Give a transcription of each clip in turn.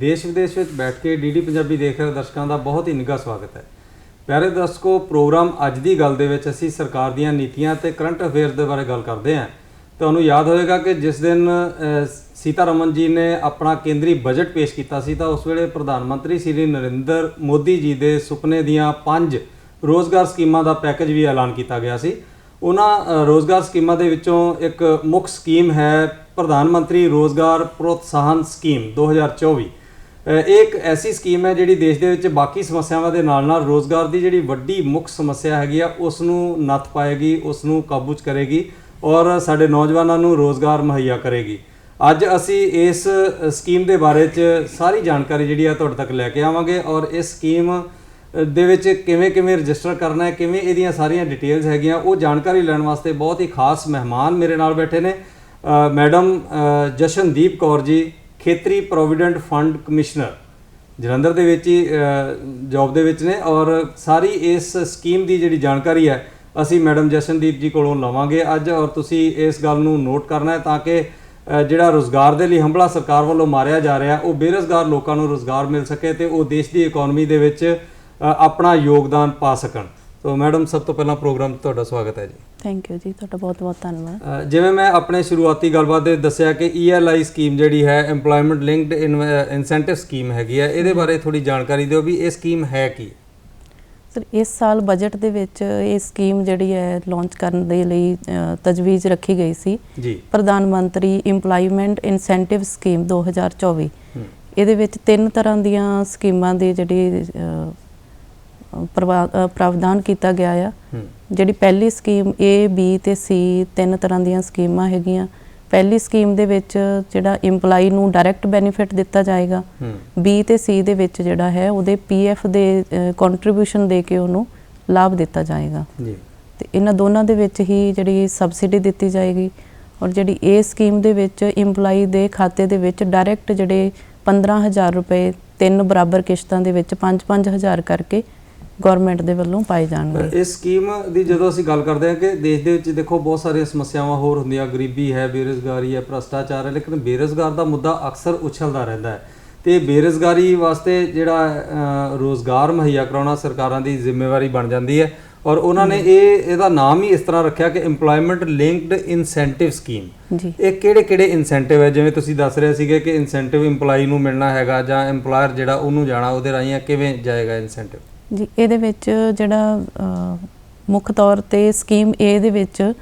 ਦੇਸ਼ ਵਿਦੇਸ਼ ਵਿੱਚ ਬੈਠ ਕੇ ਡੀਡੀ ਪੰਜਾਬੀ ਦੇਖ ਰਹੇ ਦਰਸ਼ਕਾਂ ਦਾ ਬਹੁਤ ਹੀ ਨਿੱਘਾ ਸਵਾਗਤ ਹੈ। ਪਿਆਰੇ ਦਰਸ਼ਕੋ ਪ੍ਰੋਗਰਾਮ ਅੱਜ ਦੀ ਗੱਲ ਦੇ ਵਿੱਚ ਅਸੀਂ ਸਰਕਾਰ ਦੀਆਂ ਨੀਤੀਆਂ ਤੇ ਕਰੰਟ ਅਫੇਅਰ ਦੇ ਬਾਰੇ ਗੱਲ ਕਰਦੇ ਹਾਂ। ਤੁਹਾਨੂੰ ਯਾਦ ਹੋਵੇਗਾ ਕਿ ਜਿਸ ਦਿਨ ਸੀਤਾਰਮਨ ਜੀ ਨੇ ਆਪਣਾ ਕੇਂਦਰੀ ਬਜਟ ਪੇਸ਼ ਕੀਤਾ ਸੀ ਤਾਂ ਉਸ ਵੇਲੇ ਪ੍ਰਧਾਨ ਮੰਤਰੀ ਸ੍ਰੀ ਨਰਿੰਦਰ ਮੋਦੀ ਜੀ ਦੇ ਸੁਪਨੇ ਦੀਆਂ ਪੰਜ ਰੋਜ਼ਗਾਰ ਸਕੀਮਾਂ ਦਾ ਪੈਕੇਜ ਵੀ ਐਲਾਨ ਕੀਤਾ ਗਿਆ ਸੀ। ਉਹਨਾਂ ਅ, ਰੋਜ਼ਗਾਰ ਸਕੀਮਾਂ ਦੇ ਵਿੱਚੋਂ ਇੱਕ ਮੁੱਖ ਸਕੀਮ ਹੈ ਪ੍ਰਧਾਨ ਮੰਤਰੀ ਰੋਜ਼ਗਾਰ ਪ੍ਰੋਤਸਾਹਨ ਸਕੀਮ 2024 ਅ, ਇਹ ਇੱਕ ਐਸੀ ਸਕੀਮ ਹੈ ਜਿਹੜੀ ਦੇਸ਼ ਦੇ ਵਿੱਚ ਬਾਕੀ ਸਮੱਸਿਆਵਾਂ ਦੇ ਨਾਲ ਨਾਲ ਰੋਜ਼ਗਾਰ ਦੀ ਜਿਹੜੀ ਵੱਡੀ ਮੁੱਖ ਸਮੱਸਿਆ ਹੈਗੀ ਆ ਉਸ ਨੂੰ ਨੱਥ ਪਾਏਗੀ ਉਸ ਨੂੰ ਕਾਬੂ 'ਚ ਕਰੇਗੀ ਔਰ ਸਾਡੇ ਨੌਜਵਾਨਾਂ ਨੂੰ ਰੋਜ਼ਗਾਰ ਮੁਹੱਈਆ ਕਰੇਗੀ। ਅੱਜ ਅਸੀਂ ਇਸ ਸਕੀਮ ਦੇ ਬਾਰੇ 'ਚ ਸਾਰੀ ਜਾਣਕਾਰੀ ਜਿਹੜੀ ਆ ਤੁਹਾਡੇ ਤੱਕ ਲੈ ਕੇ ਆਵਾਂਗੇ ਔਰ ਇਸ ਸਕੀਮ ਦੇ ਵਿੱਚ ਕਿਵੇਂ ਕਿਵੇਂ ਰਜਿਸਟਰ ਕਰਨਾ ਹੈ, ਕਿਵੇਂ ਇਹਦੀਆਂ ਸਾਰੀਆਂ ਡਿਟੇਲਸ ਹੈਗੀਆਂ, ਉਹ ਜਾਣਕਾਰੀ ਲੈਣ ਵਾਸਤੇ ਬਹੁਤ ਹੀ ਖਾਸ ਮਹਿਮਾਨ ਮੇਰੇ ਨਾਲ ਬੈਠੇ ਨੇ। ਮੈਡਮ ਜਸ਼ਨਦੀਪ ਕੌਰ ਜੀ ਖੇਤਰੀ ਪ੍ਰੋਵੀਡੈਂਟ ਫੰਡ ਕਮਿਸ਼ਨਰ ਜਲੰਧਰ ਦੇ ਵਿੱਚ ਹੀ ਜੌਬ ਦੇ ਵਿੱਚ ਨੇ ਔਰ ਸਾਰੀ ਇਸ ਸਕੀਮ ਦੀ ਜਿਹੜੀ ਜਾਣਕਾਰੀ ਹੈ, ਅਸੀਂ ਮੈਡਮ ਜਸ਼ਨਦੀਪ ਜੀ ਕੋਲੋਂ ਲਵਾਂਗੇ ਅੱਜ ਔਰ ਤੁਸੀਂ ਇਸ ਗੱਲ ਨੂੰ ਨੋਟ ਕਰਨਾ ਹੈ ਤਾਂ ਕਿ ਜਿਹੜਾ ਰੋਜ਼ਗਾਰ ਦੇ ਲਈ ਹੰਭਲਾ ਸਰਕਾਰ ਵੱਲੋਂ ਮਾਰਿਆ ਜਾ ਰਿਹਾ, ਉਹ ਬੇਰੁਜ਼ਗਾਰ ਲੋਕਾਂ ਨੂੰ ਰੋਜ਼ਗਾਰ ਮਿਲ ਸਕੇ ਤੇ ਉਹ ਦੇਸ਼ ਦੀ ਇਕਨੋਮੀ ਦੇ ਵਿੱਚ ਆਪਣਾ ਯੋਗਦਾਨ ਪਾ ਸਕਣ। ਸੋ ਮੈਡਮ, ਸਭ ਤੋਂ ਪਹਿਲਾਂ ਪ੍ਰੋਗਰਾਮ 'ਤੇ ਤੁਹਾਡਾ ਸਵਾਗਤ ਹੈ ਜੀ। ਥੈਂਕ ਯੂ ਜੀ ਤੁਹਾਡਾ ਬਹੁਤ ਬਹੁਤ ਧੰਨਵਾਦ। ਅ, ਜਿਵੇਂ ਮੈਂ ਆਪਣੇ ਸ਼ੁਰੂਆਤੀ ਗੱਲਬਾਤ ਦੇ ਦੱਸਿਆ ਕਿ ELI ਸਕੀਮ ਜਿਹੜੀ ਹੈ EMPLOYMENT ਲਿੰਕਡ ਇਨਸੈਂਟਿਵ ਸਕੀਮ ਹੈਗੀ ਹੈ ਇਹਦੇ ਬਾਰੇ ਥੋੜੀ ਜਾਣਕਾਰੀ ਦਿਓ ਵੀ ਇਹ ਸਕੀਮ ਹੈ ਕੀ। ਸਰ ਇਸ ਸਾਲ ਬਜਟ ਦੇ ਵਿੱਚ ਇਹ ਸਕੀਮ ਜਿਹੜੀ ਹੈ ਲਾਂਚ ਕਰਨ ਦੇ ਲਈ ਅ, ਤਜਵੀਜ਼ ਰੱਖੀ ਗਈ ਸੀ। ਜੀ। ਪ੍ਰਧਾਨ ਮੰਤਰੀ ਇੰਪਲੋਇਮੈਂਟ ਇਨਸੈਂਟਿਵ ਸਕੀਮ 2024 ਹੂੰ। ਇਹਦੇ ਵਿੱਚ ਤਿੰਨ ਤਰ੍ਹਾਂ ਦੀਆਂ ਸਕੀਮਾਂ ਦੀ ਜਿਹੜੀ ਅ, ਪ੍ਰਾਵਧਾਨ ਕੀਤਾ ਗਿਆ ਆ। ਜਿਹੜੀ ਪਹਿਲੀ ਸਕੀਮ A B ਤੇ C ਤਿੰਨ ਤਰ੍ਹਾਂ ਦੀਆਂ ਸਕੀਮਾਂ ਹੈਗੀਆਂ। ਪਹਿਲੀ ਸਕੀਮ ਦੇ ਵਿੱਚ ਜਿਹੜਾ EMPLOYE ਨੂੰ ਡਾਇਰੈਕਟ ਬੈਨੀਫਿਟ ਦਿੱਤਾ ਜਾਏਗਾ। B ਤੇ C ਦੇ ਵਿੱਚ ਜਿਹੜਾ ਹੈ ਉਹਦੇ PF ਦੇ ਕੰਟਰੀਬਿਊਸ਼ਨ ਦੇ ਕੇ ਉਹਨੂੰ ਲਾਭ ਦਿੱਤਾ ਜਾਏਗਾ। ਜੀ। ਤੇ ਇਹਨਾਂ ਦੋਨਾਂ ਦੇ ਵਿੱਚ ਹੀ ਜਿਹੜੀ ਸਬਸਿਡੀ ਦਿੱਤੀ ਜਾਏਗੀ ਔਰ ਜਿਹੜੀ ਇਹ ਸਕੀਮ ਦੇ ਵਿੱਚ EMPLOYE ਦੇ ਖਾਤੇ ਦੇ ਵਿੱਚ ਡਾਇਰੈਕਟ ਜਿਹੜੇ 15000 ਰੁਪਏ ਤਿੰਨ ਬਰਾਬਰ ਕਿਸ਼ਤਾਂ ਦੇ ਵਿੱਚ 5-5000 ਕਰਕੇ ਗਵਰਨਮੈਂਟ ਦੇ ਵੱਲੋਂ ਪਾਏ ਜਾਣਗੇ। ਇਸ ਸਕੀਮ ਦੀ ਜਦੋਂ ਅਸੀਂ ਗੱਲ ਕਰਦੇ ਹਾਂ ਕਿ ਦੇਸ਼ ਦੇ ਵਿੱਚ ਦੇਖੋ ਬਹੁਤ ਸਾਰੀਆਂ ਸਮੱਸਿਆਵਾਂ ਹੋਰ ਹੁੰਦੀਆਂ ਗਰੀਬੀ ਹੈ ਬੇਰੁਜ਼ਗਾਰੀ ਹੈ ਭ੍ਰਸ਼ਟਾਚਾਰ ਹੈ ਲੇਕਿਨ ਬੇਰੁਜ਼ਗਾਰ ਦਾ ਮੁੱਦਾ ਅਕਸਰ ਉਛਲਦਾ ਰਹਿੰਦਾ ਹੈ। ਤੇ ਬੇਰੁਜ਼ਗਾਰੀ ਵਾਸਤੇ ਜਿਹੜਾ ਰੋਜ਼ਗਾਰ ਮੁਹੱਈਆ ਕਰਾਉਣਾ ਸਰਕਾਰਾਂ ਦੀ ਜ਼ਿੰਮੇਵਾਰੀ ਬਣ ਜਾਂਦੀ ਹੈ ਔਰ ਉਹਨਾਂ ਨੇ ਇਹ ਇਹਦਾ ਨਾਮ ਹੀ ਇਸ ਤਰ੍ਹਾਂ ਰੱਖਿਆ ਕਿ EMPLOYMENT ਲਿੰਕਡ ਇਨਸੈਂਟਿਵ ਸਕੀਮ ਜੀ। ਇਹ ਕਿਹੜੇ ਕਿਹੜੇ ਇਨਸੈਂਟਿਵ ਹੈ? ਜਿਵੇਂ ਤੁਸੀਂ ਦੱਸ ਰਹੇ ਸੀਗੇ ਕਿ ਇਨਸੈਂਟਿਵ EMPLOYE ਨੂੰ ਮਿਲਣਾ ਹੈਗਾ ਜਾਂ EMPLOYER ਜਿਹੜਾ ਉਹਨੂੰ ਜਾਣਾ ਉਹਦੇ ਰਾਹੀਂ ਕਿਵੇਂ ਜਾਏਗਾ ਇਨਸੈਂਟਿਵ ਜੀ ਇਹਦੇ ਵਿੱਚ ਜਿਹੜਾ ਮੁੱਖ ਤੌਰ ਤੇ ਸਕੀਮ A ਦੇ ਵਿੱਚ